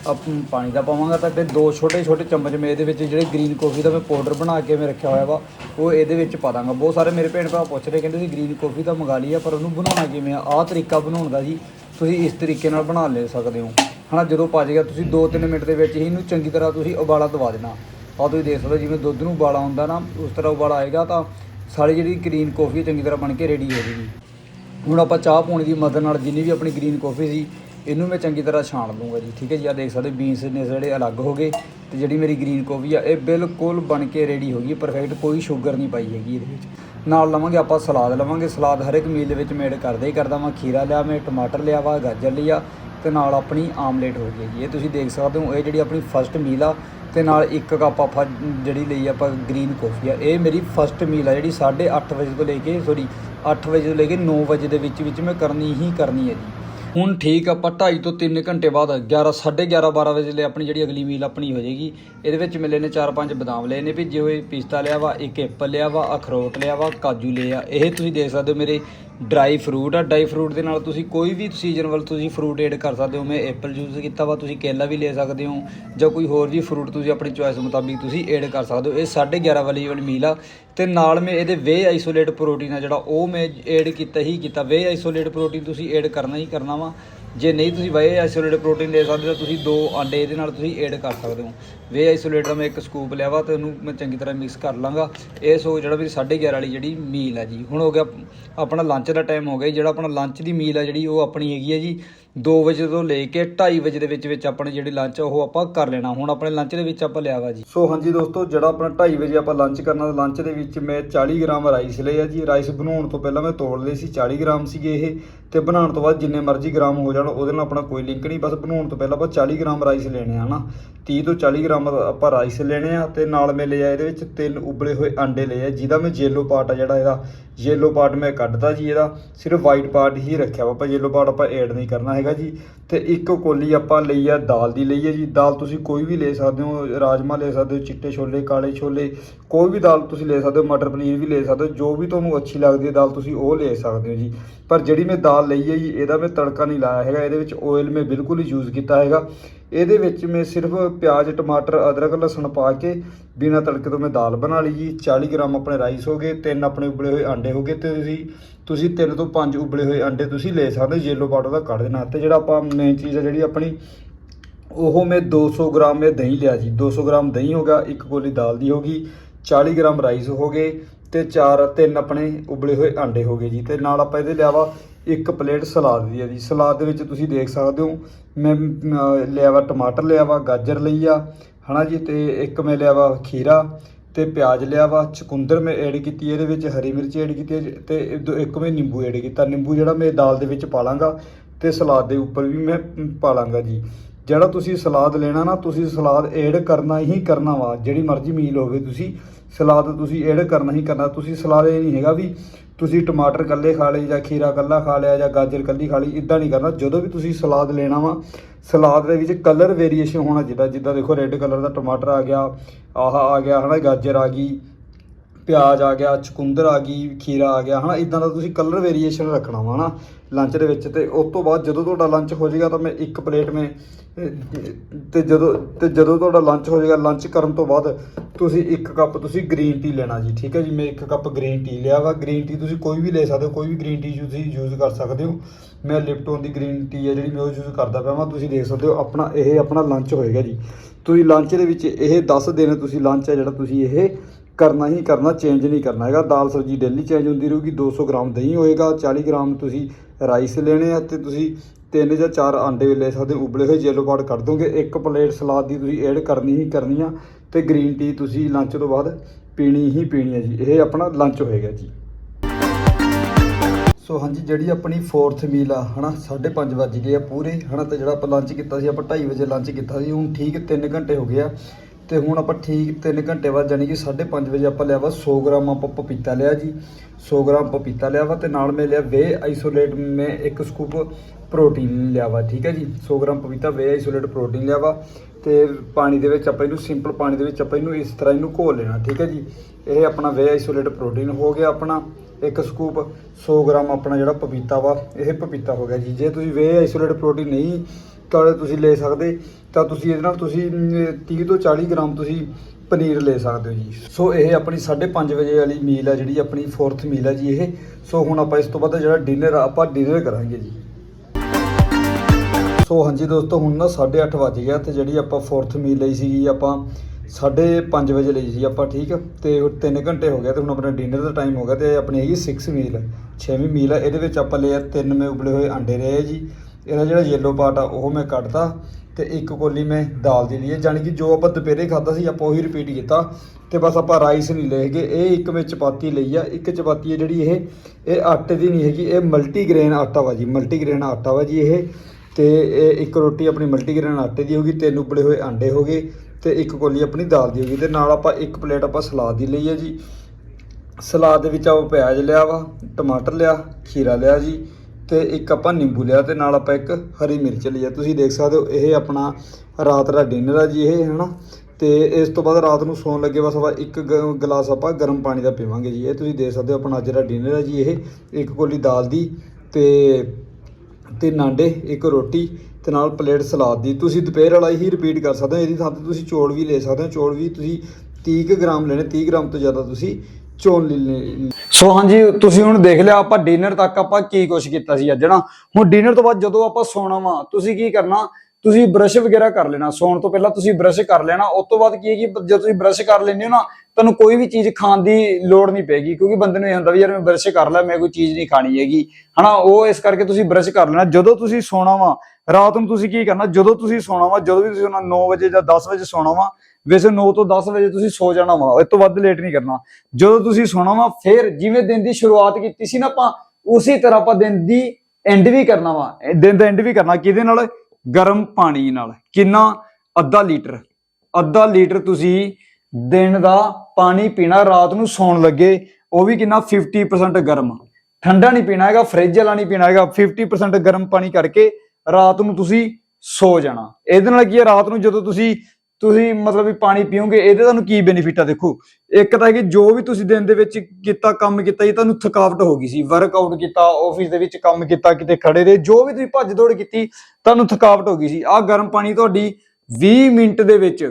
ਅਪ ਪਾਣੀ ਦਾ ਪਾਵਾਂਗਾ ਤਾਂ ਫਿਰ ਦੋ ਛੋਟੇ ਛੋਟੇ ਚਮਚ ਮੈਂ ਇਹਦੇ ਵਿੱਚ ਜਿਹੜੇ ਗ੍ਰੀਨ ਕਾਫੀ ਦਾ ਮੈਂ ਪਾਊਡਰ ਬਣਾ ਕੇ ਮੈਂ ਰੱਖਿਆ ਹੋਇਆ ਵਾ, ਉਹ ਇਹਦੇ ਵਿੱਚ ਪਾ ਦਾਂਗਾ। ਬਹੁਤ ਸਾਰੇ ਮੇਰੇ ਭੈਣ ਭਰਾ ਪੁੱਛ ਰਹੇ ਕਹਿੰਦੇ ਸੀ ਗ੍ਰੀਨ ਕਾਫੀ ਤਾਂ ਮੰਗਾ ਲਈ ਆ, ਪਰ ਉਹਨੂੰ ਬਣਾਉਣਾ ਕਿਵੇਂ ਆ? ਆਹ ਤਰੀਕਾ ਬਣਾਉਣ ਦਾ ਜੀ, ਤੁਸੀਂ ਇਸ ਤਰੀਕੇ ਨਾਲ ਬਣਾ ਲੈ ਸਕਦੇ ਹੋ। ਹਨਾ, ਜਦੋਂ ਪਚ ਗਿਆ ਤੁਸੀਂ 2-3 ਮਿੰਟ ਦੇ ਵਿੱਚ ਹੀ ਇਹਨੂੰ ਚੰਗੀ ਤਰ੍ਹਾਂ ਤੁਸੀਂ ਉਬਾਲਾ ਦਵਾ ਦੇਣਾ। ਆ ਤੁਸੀਂ ਦੇਖ ਸਕਦੇ ਹੋ, ਜਿਵੇਂ ਦੁੱਧ ਨੂੰ ਉਬਾਲਾ ਹੁੰਦਾ ਨਾ, ਉਸ ਤਰ੍ਹਾਂ ਉਬਾਲਾ ਆਏਗਾ ਤਾਂ ਸਾਰੀ ਜਿਹੜੀ ਗ੍ਰੀਨ ਕਾਫੀ ਚੰਗੀ ਤਰ੍ਹਾਂ ਬਣ ਕੇ ਰੈਡੀ ਹੋ ਜਾਏਗੀ ਹੁਣ ਆਪਾਂ ਚਾਹ ਪਾਉਣ ਦੀ ਮਦਦ ਨਾਲ ਜਿੰਨੀ ਵੀ ਆਪਣੀ ਗ੍ਰੀਨ ਕਾਫੀ ਸੀ ਇਹਨੂੰ ਮੈਂ ਚੰਗੀ ਤਰ੍ਹਾਂ ਛਾਣ ਲੂੰਗਾ ਜੀ, ਠੀਕ ਹੈ ਜੀ? ਆ ਦੇਖ ਸਕਦੇ ਬੀਨਸ ਨੇ ਜਿਹੜੇ ਅਲੱਗ ਹੋ ਗਏ ਤੇ ਜਿਹੜੀ ਮੇਰੀ ਗ੍ਰੀਨ ਕਾਫੀ ਆ, ਇਹ ਬਿਲਕੁਲ ਬਣ ਕੇ ਰੈਡੀ ਹੋ ਗਈ ਪਰਫੈਕਟ ਕੋਈ ਸ਼ੂਗਰ ਨਹੀਂ ਪਾਈ ਹੈਗੀ ਇਹਦੇ ਵਿੱਚ। ਨਾਲ ਲਵਾਂਗੇ ਆਪਾਂ ਸਲਾਦ, ਲਵਾਂਗੇ ਸਲਾਦ ਹਰ ਇੱਕ ਮੀਲ ਦੇ ਵਿੱਚ ਮੇਡ ਕਰਦਾ ਹੀ ਕਰਦਾ ਮੈਂ ਖੀਰਾ ਲਿਆ ਮੈਂ, ਟਮਾਟਰ ਲਿਆ ਵਾ, ਗਾਜਰ ਲਿਆ ਤੇ ਨਾਲ ਆਪਣੀ ਆਮਲੇਟ ਹੋ ਗਈ ਜੀ ਇਹ ਤੁਸੀਂ ਦੇਖ ਸਕਦੇ ਹੋ, ਇਹ ਜਿਹੜੀ ਆਪਣੀ ਫਰਸਟ ਮੀਲ ਆ, ਤੇ ਨਾਲ ਇੱਕ ਕੱਪ ਆਪਾਂ ਜਿਹੜੀ ਲਈ ਆਪਾਂ ਗ੍ਰੀਨ ਕਾਫੀ ਆ, ਇਹ ਮੇਰੀ ਫਰਸਟ ਮੀਲ ਆ, ਜਿਹੜੀ 8:30 ਵਜੇ ਤੋਂ ਲੈ ਕੇ ਸੋਰੀ 8 ਵਜੇ ਤੋਂ ਲੈ ਕੇ 9 ਵਜੇ ਦੇ ਵਿੱਚ ਵਿੱਚ ਮੈਂ ਕਰਨੀ ਹੀ ਕਰਨੀ ਹੈ ਜੀ। ਹੁਣ ਠੀਕ ਆਪਾਂ 2.5 ਤੋਂ 3 ਘੰਟੇ ਬਾਅਦ 11 11:30 12 ਵਜੇ ਲਈ ਆਪਣੀ ਜਿਹੜੀ ਅਗਲੀ ਮੀਲ ਆਪਣੀ ਹੋ ਜਾਏਗੀ। ਇਹਦੇ ਵਿੱਚ ਮਿਲੇ ਨੇ 4-5 ਬਦਾਮ ਲਏ ਨੇ ਭਿੱਜੇ ਹੋਏ ਪਿਸਤਾ ਲਿਆ ਵਾ, ਇੱਕ ਐਪਲ ਲਿਆ ਵਾ, ਅਖਰੋਟ ਲਿਆ ਵਾ, ਕਾਜੂ ਲਏ ਆ। ਇਹ ਤੁਸੀਂ ਦੇਖ ਸਕਦੇ ਹੋ ਮੇਰੇ ਡਰਾਈ ਫਰੂਟ ਆ, ਡਰਾਈ ਫਰੂਟ ਦੇ ਨਾਲ ਤੁਸੀਂ ਕੋਈ ਵੀ ਸੀਜ਼ਨ ਵੱਲ ਤੁਸੀਂ ਫਰੂਟ ਐਡ ਕਰ ਸਕਦੇ ਹੋ, ਮੈਂ ਐਪਲ ਯੂਜ਼ ਕੀਤਾ ਵਾ, ਤੁਸੀਂ ਕੇਲਾ ਵੀ ਲੈ ਸਕਦੇ ਹੋ, ਜਾਂ ਕੋਈ ਹੋਰ ਵੀ ਫਰੂਟ ਤੁਸੀਂ ਆਪਣੀ ਚੋਇਸ ਮੁਤਾਬਿਕ ਤੁਸੀਂ ਐਡ ਕਰ ਸਕਦੇ ਹੋ, ਇਹ 11:30 ਵਾਲੀ ਵਾਲੀ ਮੀਲ ਆ। ਤੇ ਨਾਲ ਮੈਂ ਇਹਦੇ ਵੇ ਆਈਸੋਲੇਟ ਪ੍ਰੋਟੀਨ ਆ ਜਿਹੜਾ ਉਹ ਮੈਂ ਐਡ ਕੀਤਾ, ਹੀ ਕੀਤਾ ਵੇ ਆਈਸੋਲੇਟ ਪ੍ਰੋਟੀਨ ਤੁਸੀਂ ਐਡ ਕਰਨਾ ਹੀ ਕਰਨਾ ਵਾ। ਜੇ ਨਹੀਂ ਤੁਸੀਂ ਵੇ ਆਈਸੋਲੇਟ ਪ੍ਰੋਟੀਨ ਲੈ ਸਕਦੇ ਤਾਂ ਤੁਸੀਂ ਦੋ ਆਂਡੇ ਇਹਦੇ ਨਾਲ ਤੁਸੀਂ ਐਡ ਕਰ ਸਕਦੇ ਹੋ। ਵੇ ਆਈਸੋਲੇਟ ਦਾ ਮੈਂ ਇੱਕ ਸਕੂਪ ਲਿਆ ਵਾ ਤੇ ਉਹਨੂੰ ਮੈਂ ਚੰਗੀ ਤਰ੍ਹਾਂ ਮਿਕਸ ਕਰ ਲਾਂਗਾ। ਇਹ ਸੋ ਜਿਹੜਾ ਮੇਰੀ 11:30 ਵਾਲੀ ਜਿਹੜੀ ਮੀਲ ਆ ਜੀ। ਹੁਣ ਹੋ ਗਿਆ ਆਪਣਾ ਲੰਚ ਦਾ ਟਾਈਮ ਹੋ ਗਿਆ ਜੀ। ਜਿਹੜਾ ਆਪਣਾ ਲੰਚ ਦੀ ਮੀਲ ਆ ਜਿਹੜੀ ਉਹ ਆਪਣੀ ਹੈਗੀ ਹੈ ਜੀ। 2 ਵਜੇ ਤੋਂ ਲੈ ਕੇ 2:30 ਵਜੇ ਦੇ ਵਿੱਚ ਵਿੱਚ ਆਪਣੇ ਜਿਹੜੇ ਲੰਚ ਉਹ ਆਪਾਂ ਕਰ ਲੈਣਾ। ਹੁਣ ਆਪਣੇ ਲੰਚ ਦੇ ਵਿੱਚ ਆਪਾਂ ਲਿਆ ਵਾ ਜੀ। ਸੋ ਹਾਂਜੀ ਦੋਸਤੋ, ਜਿਹੜਾ ਆਪਣਾ 2:30 ਵਜੇ ਆਪਾਂ ਲੰਚ ਕਰਨਾ ਲੰਚ ਦੇ ਵਿੱਚ ਮੈਂ 40 ਗ੍ਰਾਮ ਰਾਈਸ ਲਿਆ ਜੀ। ਰਾਈਸ ਬਣਾਉਣ ਤੋਂ ਪਹਿਲਾਂ ਮੈਂ ਤੋੜ ਲਏ ਸੀ 40 ਗ੍ਰਾਮ ਸੀਗੇ ਇਹ ਤੇ ਬਣਾਉਣ ਤੋਂ ਬਾਅਦ ਜਿੰਨੇ ਮਰਜ਼ੀ ਗ੍ਰਾਮ ਹੋ ਜਾਣ, ਉਹਦੇ ਨਾਲ ਆਪਣਾ ਕੋਈ ਲਿੰਕ ਨਹੀਂ। ਬਸ ਬਣਾਉਣ ਤੋਂ ਪਹਿਲਾਂ ਆਪਾਂ 40 ਗ੍ਰਾਮ ਰਾਈਸ ਲੈਣੇ ਆ, ਹਨਾ? 30 ਤੋਂ 40 ਗ੍ਰਾਮ ਆਪਾਂ ਰਾਈਸ ਲੈਣੇ ਆ ਤੇ ਨਾਲ ਮੈਂ ਲਿਆ ਇਹਦੇ ਵਿੱਚ ਤਿੰਨ ਉਬਲੇ ਹੋਏ ਆਂਡੇ ਲਏ ਆ, ਜਿਹਦਾ ਮੈਂ ਜੇਲੋ ਪਾਰਟ ਆ ਜਿਹੜਾ ਇਹਦਾ। ਯੈਲੋ ਪਾਰਟ ਮੈਂ ਕੱਢਦਾ ਜੀ ਇਹਦਾ, ਸਿਰਫ ਵਾਈਟ ਪਾਰਟ ਹੀ ਰੱਖਿਆ ਵਾ, ਆਪਾਂ ਯੈਲੋ ਪਾਰਟ ਆਪਾਂ ਐਡ ਨਹੀਂ ਕਰਨਾ ਹੈਗਾ ਜੀ। ਤੇ ਇੱਕ ਕੋਲੀ ਆਪਾਂ ਲਈ ਆ, ਦਾਲ ਦੀ ਲਈ ਹੈ ਜੀ। ਦਾਲ ਤੁਸੀਂ ਕੋਈ ਵੀ ਲੈ ਸਕਦੇ ਹੋ, ਰਾਜਮਾ ਲੈ ਸਕਦੇ ਹੋ, ਚਿੱਟੇ ਛੋਲੇ, ਕਾਲੇ ਛੋਲੇ, ਕੋਈ ਵੀ ਦਾਲ ਤੁਸੀਂ ਲੈ ਸਕਦੇ ਹੋ, ਮਟਰ ਪਨੀਰ ਵੀ ਲੈ ਸਕਦੇ ਹੋ, ਜੋ ਵੀ ਤੁਹਾਨੂੰ ਅੱਛੀ ਲੱਗਦੀ ਹੈ ਦਾਲ ਤੁਸੀਂ ਉਹ ਲੈ ਸਕਦੇ ਹੋ ਜੀ। ਪਰ ਜਿਹੜੀ ਮੈਂ ਦਾਲ ਲਈ ਹੈ ਜੀ, ਇਹਦਾ ਮੈਂ ਤੜਕਾ ਨਹੀਂ ਲਾਇਆ ਹੈਗਾ, ਇਹਦੇ ਵਿੱਚ ਆਇਲ ਮੈਂ ਬਿਲਕੁਲ ਹੀ ਯੂਜ਼ ਕੀਤਾ ਹੈਗਾ। ਇਹਦੇ ਵਿੱਚ ਮੈਂ ਸਿਰਫ ਪਿਆਜ਼, ਟਮਾਟਰ, ਅਦਰਕ, ਲਸਣ ਪਾ ਕੇ ਬਿਨਾਂ ਤੜਕੇ ਤੋਂ ਮੈਂ ਦਾਲ ਬਣਾ ਲਈ ਜੀ। 40 ਗ੍ਰਾਮ ਆਪਣੇ ਰਾਈਸ ਹੋ ਗਏ, ਤਿੰਨ ਆਪਣੇ ਉਬਲੇ ਹੋਏ ਆਂਡੇ ਹੋ ਗਏ ਤੇ ਤੁਸੀਂ ਤੁਸੀਂ ਤਿੰਨ ਤੋਂ ਪੰਜ ਉਬਲੇ ਹੋਏ ਆਂਡੇ ਤੁਸੀਂ ਲੈ ਸਕਦੇ ਹੋ। ਯੈਲੋ ਪਾਊਡਰ ਦਾ ਕੱਢ ਦੇਣਾ ਤੇ ਜਿਹੜਾ ਆਪਾਂ ਮੇਨ ਚੀਜ਼ ਹੈ ਜਿਹੜੀ ਆਪਣੀ, ਉਹ ਮੈਂ 200 ਗ੍ਰਾਮ ਮੈਂ ਦਹੀਂ ਲਿਆ ਜੀ। 200 ਗ੍ਰਾਮ ਦਹੀਂ ਹੋ ਗਿਆ, ਇੱਕ ਕੋਲੀ ਦਾਲ ਦੀ ਹੋ ਗਈ। 40 ਗ੍ਰਾਮ ਰਾਈਸ ਹੋ ਗਏ। ਤੇ ਚਾਰ ਤਿੰਨ ਆਪਣੇ ਉਬਲੇ ਹੋਏ ਆਂਡੇ ਹੋ ਗਏ ਜੀ ਤੇ ਨਾਲ ਆਪਾਂ ਇਹਦੇ ਲਿਆਵਾ ਇੱਕ ਪਲੇਟ ਸਲਾਦ ਦੀ ਹੈ ਜੀ। ਸਲਾਦ ਦੇ ਵਿੱਚ ਤੁਸੀਂ ਦੇਖ ਸਕਦੇ ਹੋ ਮੈਂ ਲਿਆ ਵਾ ਟਮਾਟਰ ਲਿਆ ਵਾ ਗਾਜਰ ਲਈ ਆ ਹਨਾ ਜੀ ਤੇ ਇੱਕ ਮੈਂ ਲਿਆ ਵਾ ਖੀਰਾ ਤੇ ਪਿਆਜ਼ ਲਿਆ ਵਾ ਚਕੁੰਦਰ ਮੈਂ ਐਡ ਕੀਤੀ ਇਹਦੇ ਵਿੱਚ ਹਰੀ ਮਿਰਚ ਐਡ ਕੀਤੀ ਹੈ ਜੀ, ਤੇ ਇੱਕ- ਇੱਕ ਮੈਂ ਨਿੰਬੂ ਐਡ ਕੀਤਾ। ਨਿੰਬੂ ਜਿਹੜਾ ਮੈਂ ਦਾਲ ਦੇ ਵਿੱਚ ਪਾ ਲਾਂਗਾ ਤੇ ਸਲਾਦ ਦੇ ਉੱਪਰ ਵੀ ਮੈਂ ਪਾ ਲਾਂਗਾ ਜੀ। ਜਿਹੜਾ ਤੁਸੀਂ ਸਲਾਦ ਲੈਣਾ ਨਾ ਤੁਸੀਂ ਸਲਾਦ ਐਡ ਕਰਨਾ ਹੀ ਕਰਨਾ ਵਾ ਜਿਹੜੀ ਮਰਜ਼ੀ ਮੀਲ ਹੋਵੇ ਤੁਸੀਂ ਸਲਾਦ ਤੁਸੀਂ ਐਡ ਕਰਨਾ ਹੀ ਕਰਨਾ, ਤੁਸੀਂ ਸਲਾਦ ਇਹ ਨਹੀਂ ਹੈਗਾ ਵੀ ਤੁਸੀਂ ਟਮਾਟਰ ਕੱਲੇ ਖਾ ਲਏ ਜਾਂ ਖੀਰਾ ਕੱਲਾ ਖਾ ਲਿਆ ਜਾਂ ਗਾਜਰ ਕੱਲੀ ਖਾ ਲਈ ਇਦਾਂ ਨਹੀਂ ਕਰਨਾ। ਜਦੋਂ ਵੀ ਤੁਸੀਂ ਸਲਾਦ ਲੈਣਾ ਵਾ, ਸਲਾਦ ਦੇ ਵਿੱਚ ਕਲਰ ਵੇਰੀਏਸ਼ਨ ਹੋਣਾ ਚਾਹੀਦਾ। ਜਿੱਦਾਂ ਦੇਖੋ ਰੈੱਡ ਕਲਰ ਦਾ ਟਮਾਟਰ ਆ ਗਿਆ, ਆਹ ਆ ਗਿਆ, ਹਨਾ, ਗਾਜਰ ਆ ਗਈ ਪਿਆਜ਼ ਆ ਗਿਆ, ਚੁਕੰਦਰ ਆ ਗਈ, ਖੀਰਾ ਆ ਗਿਆ, ਹਨਾ ਇਦਾਂ ਦਾ ਤੁਸੀਂ ਕਲਰ ਵੇਰੀਏਸ਼ਨ ਰੱਖਣਾ ਵਾ, ਹਨਾ ਲੰਚ ਦੇ ਵਿੱਚ ਤੇ ਉਸ ਤੋਂ ਬਾਅਦ ਜਦੋਂ ਤੁਹਾਡਾ ਲੰਚ ਹੋ ਜਾਏਗਾ ਤਾਂ ਮੈਂ ਇੱਕ ਪਲੇਟ ਮੈਂ ਤੇ ਜਦੋਂ ਤੇ ਜਦੋਂ ਤੁਹਾਡਾ ਲੰਚ ਹੋ ਜਾਏਗਾ ਲੰਚ ਕਰਨ ਤੋਂ ਬਾਅਦ ਤੁਸੀਂ ਇੱਕ ਕੱਪ ਤੁਸੀਂ ਗ੍ਰੀਨ ਟੀ ਲੈਣਾ ਜੀ, ਠੀਕ ਹੈ ਜੀ, ਮੈਂ ਇੱਕ ਕੱਪ ਗ੍ਰੀਨ ਟੀ ਲਿਆ ਵਾ ਗ੍ਰੀਨ ਟੀ ਤੁਸੀਂ ਕੋਈ ਵੀ ਲੈ ਸਕਦੇ ਹੋ, ਕੋਈ ਵੀ ਗ੍ਰੀਨ ਟੀ ਤੁਸੀਂ ਯੂਜ਼ ਕਰ ਸਕਦੇ ਹੋ, ਮੈਂ ਲਿਪਟੋਨ ਦੀ ਗ੍ਰੀਨ ਟੀ ਹੈ ਜਿਹੜੀ ਮੈਂ ਉਹ ਯੂਜ਼ ਕਰਦਾ ਪਿਆ ਵਾਂ, ਤੁਸੀਂ ਦੇਖ ਸਕਦੇ ਹੋ ਆਪਣਾ, ਇਹ ਆਪਣਾ ਲੰਚ ਹੋਏਗਾ ਜੀ, ਤੁਸੀਂ ਲੰਚ ਦੇ ਵਿੱਚ ਇਹ 10 ਦਿਨ ਤੁਸੀਂ ਲੰਚ ਹੈ ਜਿਹੜਾ ਤੁਸੀਂ ਇਹ ਕਰਨਾ ਹੀ ਕਰਨਾ ਚੇਂਜ ਨਹੀਂ ਕਰਨਾ ਹੈਗਾ। ਦਾਲ ਸਬਜ਼ੀ ਡੇਲੀ ਚੇਂਜ ਹੁੰਦੀ ਰਹੂਗੀ 200 ਗ੍ਰਾਮ ਦਹੀਂ ਹੋਏਗਾ 40 ਗ੍ਰਾਮ ਤੁਸੀਂ ਰਾਈਸ ਲੈਣੇ ਆ ਤੇ ਤੁਸੀਂ ਤਿੰਨ ਜਾਂ ਚਾਰ ਆਂਡੇ ਲੈ ਸਕਦੇ ਹੋ, ਉਬਲੇ ਹੋਏ ਯੈਲੋ ਪਾਊਡਰ ਕੱਢ ਦੋਗੇ, ਇੱਕ ਪਲੇਟ ਸਲਾਦ ਦੀ ਤੁਸੀਂ ਐਡ ਕਰਨੀ ਹੀ ਕਰਨੀ ਆ ਤੇ ਗ੍ਰੀਨ ਟੀ ਤੁਸੀਂ ਲੰਚ ਤੋਂ ਬਾਅਦ ਪੀਣੀ ਹੀ ਪੀਣੀ ਹੈ ਜੀ। ਇਹ ਆਪਣਾ ਲੰਚ ਹੋਏਗਾ ਜੀ। ਸੋ ਹਾਂਜੀ, ਜਿਹੜੀ ਆਪਣੀ ਫੋਰਥ ਮੀਲ ਆ, ਹਨਾ 5:30 ਵੱਜ ਗਏ ਆ ਪੂਰੇ, ਹਨਾ, ਤੇ ਜਿਹੜਾ ਆਪਾਂ ਲੰਚ ਕੀਤਾ ਸੀ, ਆਪਾਂ 2:30 ਵਜੇ ਲੰਚ ਕੀਤਾ ਸੀ, ਹੁਣ ਠੀਕ 3 ਘੰਟੇ ਹੋ ਗਏ ਆ। ਤੇ ਹੁਣ ਆਪਾਂ ਠੀਕ 3 ਘੰਟੇ ਬਾਅਦ ਜਾਨੀ ਕਿ 5:30 ਵਜੇ ਆਪਾਂ ਲਿਆ ਵਾ 100 ਗ੍ਰਾਮ ਆਪਾਂ ਪਪੀਤਾ ਲਿਆ ਜੀ। 100 ਗ੍ਰਾਮ ਪਪੀਤਾ ਲਿਆ ਵਾ ਤੇ ਨਾਲ ਮੈਂ ਲਿਆ ਵੇ ਆਈਸੋਲੇਟ, ਮੈਂ ਇੱਕ ਸਕੂਪ ਪ੍ਰੋਟੀਨ ਲਿਆ ਵਾ, ਠੀਕ ਹੈ ਜੀ। 100 ਗ੍ਰਾਮ ਪਪੀਤਾ, ਵੇ ਆਈਸੋਲੇਟ ਪ੍ਰੋਟੀਨ ਲਿਆ ਵਾ ਤੇ ਪਾਣੀ ਦੇ ਵਿੱਚ ਆਪਾਂ ਇਹਨੂੰ ਸਿੰਪਲ ਪਾਣੀ ਦੇ ਵਿੱਚ ਆਪਾਂ ਇਹਨੂੰ ਇਸ ਤਰ੍ਹਾਂ ਇਹਨੂੰ ਘੋਲ ਲੈਣਾ, ਠੀਕ ਹੈ ਜੀ। ਇਹ ਆਪਣਾ ਵੇ ਆਈਸੋਲੇਟ ਪ੍ਰੋਟੀਨ ਹੋ ਗਿਆ ਆਪਣਾ, ਇੱਕ ਸਕੂਪ 100 ਗ੍ਰਾਮ ਆਪਣਾ ਜਿਹੜਾ ਪਪੀਤਾ ਵਾ, ਇਹ ਪਪੀਤਾ ਹੋ ਗਿਆ ਜੀ। ਜੇ ਤੁਸੀਂ ਵੇ ਆਈਸੋਲੇਟ ਪ੍ਰੋਟੀਨ ਨਹੀਂ ਤਾਂ ਤੁਸੀਂ ਲੈ ਸਕਦੇ ਤਾਂ ਤੁਸੀਂ ਇਹਦੇ ਨਾਲ ਤੁਸੀਂ ਅਮ, 30 ਤੋਂ 40 ਗ੍ਰਾਮ ਤੁਸੀਂ ਪਨੀਰ ਲੈ ਸਕਦੇ ਹੋ ਜੀ। ਸੋ ਇਹ ਆਪਣੀ 5:30 ਵਜੇ ਵਾਲੀ ਮੀਲ ਆ ਜਿਹੜੀ ਆਪਣੀ 4th ਮੀਲ ਆ ਜੀ ਇਹ। ਸੋ ਹੁਣ ਆਪਾਂ ਇਸ ਤੋਂ ਬਾਅਦ ਜਿਹੜਾ ਡਿਨਰ ਆਪਾਂ ਡਿਨਰ ਕਰਾਂਗੇ ਜੀ। ਸੋ ਹਾਂਜੀ ਦੋਸਤੋ ਹੁਣ ਨਾ 8:30 ਵੱਜ ਗਿਆ ਤੇ ਜਿਹੜੀ ਆਪਾਂ 4th ਮੀਲ ਲਈ ਸੀਗੀ ਆਪਾਂ 5:30 ਵਜੇ ਲਈ ਸੀ ਆਪਾਂ ਠੀਕ ਤੇ 3 ਘੰਟੇ ਹੋ ਗਿਆ ਤੇ ਹੁਣ ਆਪਣਾ ਡਿਨਰ ਦਾ ਟਾਈਮ ਹੋ ਗਿਆ ਤੇ ਆਪਣੀ ਹੈਗੀ 6 ਮੀਲ। 6ਵੀਂ ਮੀਲ ਆ ਇਹਦੇ ਵਿੱਚ ਆਪਾਂ ਲਿਆ ਤਿੰਨ ਮੈਂ ਉਬਲੇ ਹੋਏ ਅੰਡੇ ਰਹੇ ਜੀ। ਇਹਦਾ ਜਿਹੜਾ ਯੈਲੋ ਪਾਰਟ ਆ, ਉਹ ਮੈਂ ਕੱਢਤਾ ਤੇ ਇੱਕ ਕੋਲੀ ਮੈਂ ਦਾਲ ਦੀ ਲਈ ਹੈ ਜਾਣੀ ਕਿ ਜੋ ਆਪਾਂ ਦੁਪਹਿਰੇ ਖਾਦਾ ਸੀ, ਆਪਾਂ ਉਹੀ ਰਿਪੀਟ ਕੀਤਾ ਤੇ ਬਸ ਆਪਾਂ ਰਾਈਸ ਨਹੀਂ ਲਏ ਹੈਗੇ। ਇਹ ਇੱਕ ਮੈਂ ਚਪਾਤੀ ਲਈ ਆ। ਇੱਕ ਚਪਾਤੀ ਹੈ ਜਿਹੜੀ ਇਹ ਇਹ ਆਟੇ ਦੀ ਨਹੀਂ ਹੈਗੀ, ਇਹ ਮਲਟੀਗ੍ਰੇਨ ਆਟਾ ਵਾ ਜੀ ਮਲਟੀਗ੍ਰੇਨ ਆਟਾ ਵਾ ਜੀ ਇਹ। ਤੇ ਇਹ ਇੱਕ ਰੋਟੀ ਆਪਣੀ ਮਲਟੀਗ੍ਰੇਨ ਆਟੇ ਦੀ ਹੋਗੀ ਤਿੰਨ ਉਬਲੇ ਹੋਏ ਆਂਡੇ ਹੋਗੇ ਤੇ ਇੱਕ ਕੋਲੀ ਆਪਣੀ ਦਾਲ ਦੀ ਹੋਗੀ ਤੇ ਨਾਲ ਆਪਾਂ ਇੱਕ ਪਲੇਟ ਆਪਾਂ ਸਲਾਦ ਦੀ ਲਈ ਹੈ ਜੀ। ਸਲਾਦ ਦੇ ਵਿੱਚ ਆਪਾਂ ਪਿਆਜ਼ ਲਿਆ ਵਾ, ਟਮਾਟਰ ਲਿਆ, ਖੀਰਾ ਲਿਆ ਜੀ। ਤੇ ਇੱਕ ਆਪਾਂ ਨਿੰਬੂ ਲਿਆ ਤੇ ਨਾਲ ਆਪਾਂ ਇੱਕ ਹਰੀ ਮਿਰਚ ਲਈ ਆ। ਤੁਸੀਂ ਦੇਖ ਸਕਦੇ ਹੋ, ਇਹ ਆਪਣਾ ਰਾਤ ਦਾ ਡਿਨਰ ਆ ਜੀ ਇਹ, ਹਨਾ? ਤੇ ਇਸ ਤੋਂ ਬਾਅਦ ਰਾਤ ਨੂੰ ਸੌਣ ਲੱਗੇ ਬਸ ਆਪਾਂ ਇੱਕ ਗ- ਗਲਾਸ ਆਪਾਂ ਗਰਮ ਪਾਣੀ ਦਾ ਪੀਵਾਂਗੇ ਜੀ। ਇਹ ਤੁਸੀਂ ਦੇਖ ਸਕਦੇ ਹੋ, ਆਪਣਾ ਅੱਜ ਦਾ ਡਿਨਰ ਹੈ ਜੀ ਇਹ। ਇੱਕ ਕੋਲੀ ਦਾਲ ਦੀ ਤੇ ਤਿੰਨ ਆਂਡੇ ਇੱਕ ਰੋਟੀ ਤੇ ਨਾਲ ਪਲੇਟ ਸਲਾਦ ਦੀ। ਤੁਸੀਂ ਦੁਪਹਿਰ ਵਾਲਾ ਹੀ ਰਿਪੀਟ ਕਰ ਸਕਦੇ ਹੋ, ਇਹਦੀ ਥਾਂ ਤੇ ਤੁਸੀਂ ਚੌਲ ਵੀ ਲੈ ਸਕਦੇ ਹੋ। ਚੌਲ ਵੀ ਤੁਸੀਂ 30 ਕੁ ਗ੍ਰਾਮ ਲੈਣੇ 30 ਗ੍ਰਾਮ ਤੋਂ ਜ਼ਿਆਦਾ ਤੁਸੀਂ ਚੌਲ ਲੈ ਸੋ ਹਾਂਜੀ, ਤੁਸੀਂ ਹੁਣ ਦੇਖ ਲਿਆ ਆਪਾਂ ਡਿਨਰ ਤੱਕ ਆਪਾਂ ਕੀ ਕੁਛ ਕੀਤਾ ਸੀ ਅੱਜ ਨਾ ਹੁਣ ਡਿਨਰ ਤੋਂ ਬਾਅਦ ਜਦੋਂ ਆਪਾਂ ਸੌਣਾ ਵਾ, ਤੁਸੀਂ ਕੀ ਕਰਨਾ? ਤੁਸੀਂ ਬ੍ਰਸ਼ ਵਗੈਰਾ ਕਰ ਲੈਣਾ, ਸੌਣ ਤੋਂ ਪਹਿਲਾਂ ਤੁਸੀਂ ਬ੍ਰਸ਼ ਕਰ ਲੈਣਾ, ਉਸ ਤੋਂ ਬਾਅਦ ਕੀ ਹੈ ਕਿ ਜਦੋਂ ਤੁਸੀਂ ਬ੍ਰਸ਼ ਕਰ ਲੈਂਦੇ ਹੋ ਨਾ, ਤੁਹਾਨੂੰ ਕੋਈ ਵੀ ਚੀਜ਼ ਖਾਣ ਦੀ ਲੋੜ ਨਹੀਂ ਪੈਗੀ ਕਿਉਂਕਿ ਬੰਦੇ ਨੂੰ ਇਹ ਹੁੰਦਾ ਵੀ ਯਾਰ ਮੈਂ ਬ੍ਰਸ਼ ਕਰ ਲਿਆ ਮੈਂ ਕੋਈ ਚੀਜ਼ ਨਹੀਂ ਖਾਣੀ ਹੈਗੀ, ਹਨਾ? ਉਹ ਇਸ ਕਰਕੇ ਤੁਸੀਂ ਬ੍ਰਸ਼ ਕਰ ਲੈਣਾ, ਜਦੋਂ ਤੁਸੀਂ ਸੌਣਾ ਵਾ, ਰਾਤ ਨੂੰ ਤੁਸੀਂ ਕੀ ਕਰਨਾ, ਜਦੋਂ ਤੁਸੀਂ ਸੌਣਾ ਵਾ, ਜਦੋਂ ਵੀ ਤੁਸੀਂ ਸੌਣਾ 9 ਵਜੇ ਜਾਂ 10 ਵਜੇ ਸੌਣਾ ਵਾ ਵੈਸੇ 9 ਤੋਂ 10 ਵਜੇ ਤੁਸੀਂ ਸੌ ਜਾਣਾ ਵਾ ਇਸ ਤੋਂ ਵੱਧ ਲੇਟ ਨਹੀਂ ਕਰਨਾ। ਜਦੋਂ ਤੁਸੀਂ ਸੌਣਾ ਵਾ, ਫਿਰ ਜਿਵੇਂ ਦਿਨ ਦੀ ਸ਼ੁਰੂਆਤ ਕੀਤੀ ਸੀ ਨਾ ਆਪਾਂ, ਉਸੇ ਤਰ੍ਹਾਂ ਆਪਾਂ ਦਿਨ ਦੀ ਐਂਡ ਵੀ ਕਰਨਾ ਵਾ। ਦਿਨ ਦਾ ਐਂਡ ਵੀ ਕਰਨਾ, ਕਿਹਦੇ ਨਾਲ? ਗਰਮ ਪਾਣੀ ਨਾਲ। ਕਿੰਨਾ? ਅੱਧਾ ਲੀਟਰ। ਅੱਧਾ ਲੀਟਰ ਤੁਸੀਂ ਦਿਨ ਦਾ ਪਾਣੀ ਪੀਣਾ, ਰਾਤ ਨੂੰ ਸੌਣ ਲੱਗੇ, ਉਹ ਵੀ ਕਿੰਨਾ? 50% ਗਰਮ। ਠੰਡਾ ਨਹੀਂ ਪੀਣਾ ਹੈਗਾ ਫ੍ਰਿਜ ਵਾਲਾ ਨਹੀਂ ਪੀਣਾ ਹੈਗਾ 50% ਗਰਮ ਪਾਣੀ ਕਰਕੇ ਰਾਤ ਨੂੰ ਤੁਸੀਂ ਸੋ ਜਾਣਾ। ਇਹਦੇ ਨਾਲ ਕੀ ਹੈ? ਰਾਤ ਨੂੰ ਜਦੋਂ ਤੁਸੀਂ ਤੁਸੀਂ ਮਤਲਬ ਵੀ ਪਾਣੀ ਪੀਓਗੇ, ਇਹਦੇ ਤੁਹਾਨੂੰ ਕੀ ਬੈਨੀਫਿਟ ਆ ਦੇਖੋ? ਇੱਕ ਤਾਂ ਹੈ ਕਿ ਜੋ ਵੀ ਤੁਸੀਂ ਦਿਨ ਦੇ ਵਿੱਚ ਕੀਤਾ, ਕੰਮ ਕੀਤਾ ਜੀ ਤੁਹਾਨੂੰ ਥਕਾਵਟ ਹੋ ਗਈ ਸੀ। ਵਰਕਆਊਟ ਕੀਤਾ ਆਫਿਸ ਦੇ ਵਿੱਚ ਕੰਮ ਕੀਤਾ, ਕਿਤੇ ਖੜੇ ਰਹੇ, ਜੋ ਵੀ ਤੁਸੀਂ ਭੱਜ ਦੌੜ ਕੀਤੀ, ਤੁਹਾਨੂੰ ਥਕਾਵਟ ਹੋ ਗਈ ਸੀ। ਆਹ ਗਰਮ ਪਾਣੀ ਤੁਹਾਡੀ 20 ਮਿੰਟ ਦੇ ਵਿੱਚ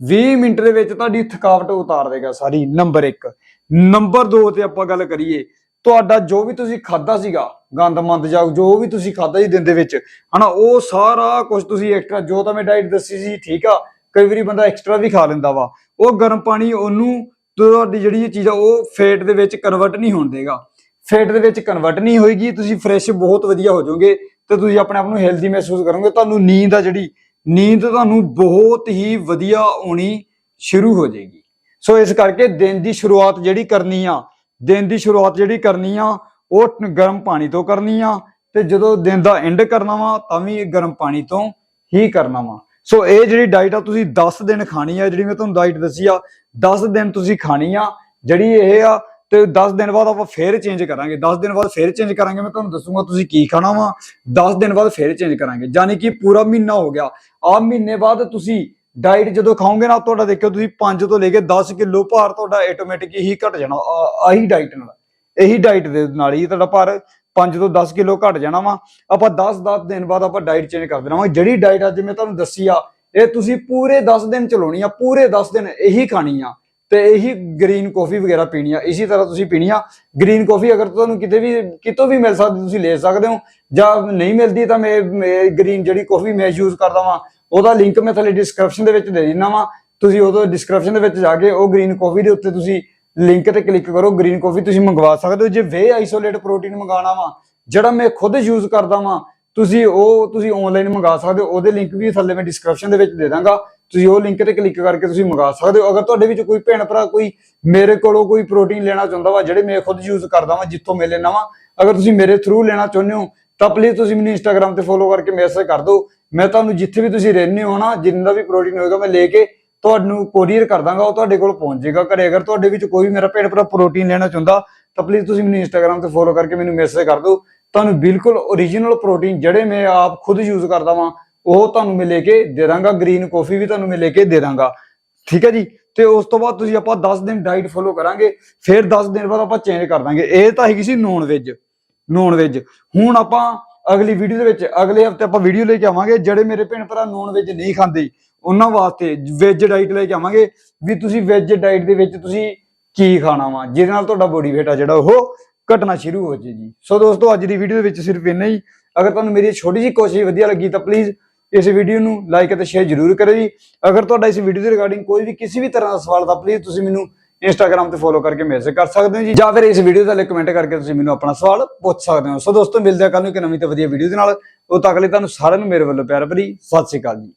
20 ਮਿੰਟ ਦੇ ਵਿੱਚ ਤੁਹਾਡੀ ਥਕਾਵਟ ਉਤਾਰ ਦੇਗਾ ਸਾਰੀ। ਨੰਬਰ 1 ਨੰਬਰ 2 ਤੇ ਆਪਾਂ ਗੱਲ ਕਰੀਏ, ਤੁਹਾਡਾ ਜੋ ਵੀ ਤੁਸੀਂ ਖਾਦਾ ਸੀਗਾ ਗੰਦ ਮੰਦ ਜਾਂ ਜੋ ਵੀ ਤੁਸੀਂ ਖਾਦਾ ਸੀ ਦਿਨ ਦੇ ਵਿੱਚ, ਹਨਾ, ਉਹ ਸਾਰਾ ਕੁਝ ਤੁਸੀਂ ਐਕਸਟਰਾ ਜੋ ਤਾਂ ਮੈਂ ਡਾਈਟ ਦੱਸੀ ਸੀ, ਠੀਕ ਆ ਕਈ ਵਾਰੀ ਬੰਦਾ ਐਕਸਟਰਾ ਵੀ ਖਾ ਲੈਂਦਾ ਵਾ। ਉਹ ਗਰਮ ਪਾਣੀ ਉਹਨੂੰ ਤੁਹਾਡੀ ਜਿਹੜੀ ਇਹ ਚੀਜ਼ ਆ, ਉਹ ਫੇਟ ਦੇ ਵਿੱਚ ਕਨਵਰਟ ਨਹੀਂ ਹੋਣ ਦੇਗਾ। ਫੇਟ ਦੇ ਵਿੱਚ ਕਨਵਰਟ ਨਹੀਂ ਹੋਏਗੀ, ਤੁਸੀਂ ਫਰੈਸ਼ ਬਹੁਤ ਵਧੀਆ ਹੋ ਜਾਓਗੇ ਤੇ ਤੁਸੀਂ ਆਪਣੇ ਆਪ ਨੂੰ ਹੈਲਦੀ ਮਹਿਸੂਸ ਕਰੋਗੇ। ਤੁਹਾਨੂੰ ਨੀਂਦ ਆ ਜਿਹੜੀ, ਨੀਂਦ ਤੁਹਾਨੂੰ ਬਹੁਤ ਹੀ ਵਧੀਆ ਆਉਣੀ ਸ਼ੁਰੂ ਹੋ ਜਾਏਗੀ। ਸੋ ਇਸ ਕਰਕੇ ਦਿਨ ਦੀ ਸ਼ੁਰੂਆਤ ਜਿਹੜੀ ਕਰਨੀ ਆ, ਦਿਨ ਦੀ ਸ਼ੁਰੂਆਤ ਜਿਹੜੀ ਕਰਨੀ ਆ, ਉਹ ਗਰਮ ਪਾਣੀ ਤੋਂ ਕਰਨੀ ਆ ਤੇ ਜਦੋਂ ਦਿਨ ਦਾ ਐਂਡ ਕਰਨਾ ਵਾ, ਤਾਂ ਵੀ ਇਹ ਗਰਮ ਪਾਣੀ ਤੋਂ ਹੀ ਕਰਨਾ ਵਾ। ਸੋ ਇਹ ਜਿਹੜੀ ਡਾਈਟ ਆ, ਤੁਸੀਂ 10 ਦਿਨ ਖਾਣੀ ਆ, ਜਿਹੜੀ ਮੈਂ ਤੁਹਾਨੂੰ ਡਾਈਟ ਦੱਸੀ ਆ 10 ਦਿਨ ਤੁਸੀਂ ਖਾਣੀ ਆ, ਜਿਹੜੀ ਇਹ ਆ, ਤੇ 10 ਦਿਨ ਬਾਅਦ ਆਪਾਂ ਫੇਰ ਚੇਂਜ ਕਰਾਂਗੇ। 10 ਦਿਨ ਬਾਅਦ ਫੇਰ ਚੇਂਜ ਕਰਾਂਗੇ, ਮੈਂ ਤੁਹਾਨੂੰ ਦੱਸੂਗਾ ਤੁਸੀਂ ਕੀ ਖਾਣਾ ਵਾ। 10 ਦਿਨ ਬਾਅਦ ਫੇਰ ਚੇਂਜ ਕਰਾਂਗੇ। ਯਾਨੀ ਕਿ ਪੂਰਾ ਮਹੀਨਾ ਹੋ ਗਿਆ। ਆ ਮਹੀਨੇ ਬਾਅਦ ਤੁਸੀਂ ਡਾਈਟ ਜਦੋਂ ਖਾਓਗੇ ਨਾ, ਤੁਹਾਡਾ ਦੇਖਿਓ ਤੁਸੀਂ 5 ਤੋਂ ਲੈ ਕੇ 10 ਕਿਲੋ ਭਾਰ ਤੁਹਾਡਾ ਆਟੋਮੈਟਿਕ ਹੀ ਘਟ ਜਾਣਾ। ਆਹੀ ਡਾਈਟ ਨਾਲ। ਇਹੀ ਡਾਈਟ ਦੇ ਨਾਲ ਹੀ ਤੁਹਾਡਾ ਭਾਰ 5 ਤੋਂ 10 ਕਿਲੋ ਘਟ ਜਾਣਾ ਵਾ, ਆਪਾਂ 10 10 ਦਿਨ ਬਾਅਦ ਆਪਾਂ ਡਾਈਟ ਚੇਂਜ ਕਰ ਦੇਣਾ ਵਾ। ਜਿਹੜੀ ਡਾਈਟ ਅੱਜ ਮੈਂ ਤੁਹਾਨੂੰ ਦੱਸੀ ਆ, ਇਹ ਤੁਸੀਂ ਪੂਰੇ 10 ਦਿਨ ਚਲਾਉਣੀ ਆ, ਪੂਰੇ 10 ਦਿਨ ਇਹੀ ਖਾਣੀ ਆ ਤੇ ਇਹੀ ਗ੍ਰੀਨ ਕਾਫੀ ਵਗੈਰਾ ਪੀਣੀ ਆ। ਇਸੇ ਤਰ੍ਹਾਂ ਤੁਸੀਂ ਪੀਣੀ ਆ। ਗ੍ਰੀਨ ਕਾਫੀ ਅਗਰ ਤੁਹਾਨੂੰ ਕਿਤੇ ਵੀ, ਕਿਤੋਂ ਵੀ ਮਿਲ ਸਕਦੀ, ਤੁਸੀਂ ਲੈ ਸਕਦੇ ਹੋ। ਜਾਂ ਨਹੀਂ ਮਿਲਦੀ ਤਾਂ ਮੈਂ ਗ੍ਰੀਨ ਜਿਹੜੀ ਕਾਫੀ ਮੈਂ ਯੂਜ਼ ਕਰਦਾ ਵਾਂ, ਉਹਦਾ ਲਿੰਕ ਮੈਂ ਥੱਲੇ ਡਿਸਕ੍ਰਿਪਸ਼ਨ ਦੇ ਵਿੱਚ ਦੇ ਦਿੰਦਾ ਵਾਂ। ਤੁਸੀਂ ਉਹਦੇ ਡਿਸਕ੍ਰਿਪਸ਼ਨ ਦੇ ਵਿੱਚ ਜਾ ਕੇ ਉਹ ਗ੍ਰੀਨ ਕਾਫੀ ਦੇ ਉੱਤੇ ਤੁਸੀਂ ਲਿੰਕ ਤੇ ਕਲਿੱਕ ਕਰੋ ਗ੍ਰੀਨ ਕਾਫੀ ਤੁਸੀਂ ਮੰਗਵਾ ਸਕਦੇ ਹੋ। ਜੇ ਵੇ ਆਈਸੋਲੇਟ ਪ੍ਰੋਟੀਨ ਮੰਗਾਉਣਾ ਵਾ, ਜਿਹੜਾ ਮੈਂ ਖੁਦ ਯੂਜ਼ ਕਰਦਾ ਵਾਂ, ਤੁਸੀਂ ਉਹ ਤੁਸੀਂ ਆਨਲਾਈਨ ਮੰਗਾ ਸਕਦੇ ਹੋ। ਉਹਦੇ ਲਿੰਕ ਵੀ ਥੱਲੇ ਮੈਂ ਡਿਸਕ੍ਰਿਪਸ਼ਨ ਦੇ ਵਿੱਚ ਦੇ ਦਾਂਗਾ। ਤੁਸੀਂ ਉਹ ਲਿੰਕ ਤੇ ਕਲਿੱਕ ਕਰਕੇ ਤੁਸੀਂ ਮੰਗਾ ਸਕਦੇ ਹੋ। ਅਗਰ ਤੁਹਾਡੇ ਵਿੱਚ ਕੋਈ ਭੈਣ ਭਰਾ, ਕੋਈ ਮੇਰੇ ਕੋਲੋਂ ਕੋਈ ਪ੍ਰੋਟੀਨ ਲੈਣਾ ਚਾਹੁੰਦਾ ਵਾ, ਜਿਹੜੇ ਮੈਂ ਖੁਦ ਯੂਜ਼ ਕਰਦਾ ਵਾਂ, ਜਿੱਥੋਂ ਮੈਂ ਲੈਣਾ ਵਾ, ਅਗਰ ਤੁਸੀਂ ਮੇਰੇ ਥਰੂ ਲੈਣਾ ਚਾਹੁੰਦੇ ਹੋ, ਤਾਂ ਪਲੀਜ਼ ਤੁਸੀਂ ਮੈਨੂੰ ਇੰਸਟਾਗ੍ਰam ਤੇ ਫੋਲੋ ਕਰਕੇ ਮੈਸੇਜ ਕਰ ਦਿਓ। ਮੈਂ ਤੁਹਾਨੂੰ ਜਿੱਥੇ ਵੀ ਤੁਸੀਂ ਰਹਿੰਦੇ ਹੋ ਨਾ, ਜਿੰਨਾ ਵੀ ਪ੍ਰੋਟੀਨ ਹੋਏਗਾ, ਮੈਂ ਲੈ ਕੇ ਤੁਹਾਨੂੰ ਕੋਰੀਅਰ ਕਰ ਦਾਂਗਾ, ਉਹ ਤੁਹਾਡੇ ਕੋਲ ਪਹੁੰਚ ਜਾਏਗਾ ਘਰੇ। ਅਗਰ ਤੁਹਾਡੇ ਵਿੱਚ ਕੋਈ ਵੀ ਮੇਰਾ ਭੈਣ ਭਰਾ ਪ੍ਰੋਟੀਨ ਲੈਣਾ ਚਾਹੁੰਦਾ, ਤਾਂ ਪਲੀਜ਼ ਤੁਸੀਂ ਮੈਨੂੰ ਇੰਸਟਾਗ੍ਰam ਤੇ ਫੋਲੋ ਕਰਕੇ ਮੈਨੂੰ ਮੈਸੇਜ ਕਰ ਦਿਓ। ਤੁਹਾਨੂੰ ਬਿਲਕੁਲ ਓਰੀਜਨਲ ਪ੍ਰੋਟੀਨ ਜਿਹੜੇ ਮੈਂ ਆਪ ਖੁਦ ਯੂਜ਼ ਕਰਦਾ ਵਾਂ, ਉਹ ਤੁਹਾਨੂੰ ਮੈਂ ਲੈ ਕੇ ਦੇ ਦਾਂਗਾ। ਗ੍ਰੀਨ ਕਾਫੀ ਵੀ ਤੁਹਾਨੂੰ ਮੈਂ ਲੈ ਕੇ ਦੇ ਦਾਂਗਾ। ਠੀਕ ਹੈ ਜੀ? ਤੇ ਉਸ ਤੋਂ ਬਾਅਦ ਤੁਸੀਂ ਆਪਾਂ 10 ਦਿਨ ਡਾਈਟ ਫੋਲੋ ਕਰਾਂਗੇ, ਫਿਰ 10 ਦਿਨ ਬਾਅਦ ਆਪਾਂ ਚੇਂਜ ਕਰ ਦਾਂਗੇ। ਇਹ ਤਾਂ ਹੈਗੀ ਸੀ ਨੌਨ ਵੈਜ ਨੌਨ ਵੈਜ ਹੁਣ ਆਪਾਂ ਅਗਲੀ ਵੀਡੀਓ ਦੇ ਵਿੱਚ, ਅਗਲੇ ਹਫ਼ਤੇ ਆਪਾਂ ਵੀਡੀਓ ਲੈ ਕੇ ਆਵਾਂਗੇ, ਜਿਹੜੇ ਮੇਰੇ ਭੈਣ ਭਰਾ ਨੌਨ ਵੈਜ ਨਹੀਂ ਖਾਂਦੇ। ਉਹਨਾਂ ਵਾਸਤੇ ਵੈਜ ਡਾਈਟ ਲੈ ਕੇ ਆਵਾਂਗੇ ਵੀ ਤੁਸੀਂ ਵੈਜ ਡਾਈਟ ਦੇ ਵਿੱਚ ਤੁਸੀਂ ਕੀ ਖਾਣਾ ਵਾ, ਜਿਹਦੇ ਨਾਲ ਤੁਹਾਡਾ ਬੋਡੀ weight ਆ ਜਿਹੜਾ ਉਹ ਘਟਣਾ ਸ਼ੁਰੂ ਹੋ ਜੇ ਜੀ। ਸੋ ਦੋਸਤੋ, ਅੱਜ ਦੀ ਵੀਡੀਓ ਦੇ ਵਿੱਚ ਸਿਰਫ ਇੰਨਾ ਹੀ। ਅਗਰ ਤੁਹਾਨੂੰ ਮੇਰੀ ਛੋਟੀ ਜਿਹੀ ਕੋਸ਼ਿਸ਼ ਵਧੀਆ ਲੱਗੀ ਤਾਂ ਪਲੀਜ਼ ਇਸ ਵੀਡੀਓ ਨੂੰ ਲਾਈਕ ਅਤੇ ਸ਼ੇਅਰ ਜ਼ਰੂਰ ਕਰਿਓ ਜੀ। ਅਗਰ ਤੁਹਾਡਾ ਇਸ ਵੀਡੀਓ ਦੇ ਰਿਗਾਰਡਿੰਗ ਕੋਈ ਵੀ ਕਿਸੇ ਵੀ ਤਰ੍ਹਾਂ ਦਾ ਸਵਾਲ ਤਾਂ ਪਲੀਜ਼ ਤੁਸੀਂ ਮੈਨੂੰ ਇੰਸਟਾਗ੍ਰam ਤੇ ਫੋਲੋ ਕਰਕੇ ਮੈਸੇਜ ਕਰ ਸਕਦੇ ਹੋ ਜੀ। ਜਾਂ ਫਿਰ ਇਸ ਵੀਡੀਓ ਥੱਲੇ ਕਮੈਂਟ ਕਰਕੇ ਤੁਸੀਂ ਮੈਨੂੰ ਆਪਣਾ ਸਵਾਲ ਪੁੱਛ ਸਕਦੇ ਹੋ। ਸੋ ਦੋਸਤੋ, ਮਿਲਦੇ ਆ ਕੱਲ ਨੂੰ ਇੱਕ ਨਵੀਂ ਤੇ ਵਧੀਆ ਵੀਡੀਓ ਦੇ ਨਾਲ। ਉਹ ਤੱਕ ਲਈ ਤੁਹਾਨੂੰ ਸਾਰਿਆਂ ਨੂੰ ਮੇਰੇ ਵੱਲੋਂ ਪਿਆਰ ਭਰੀ ਸਤਿ ਸ਼੍ਰੀ ਅਕਾਲ ਜੀ।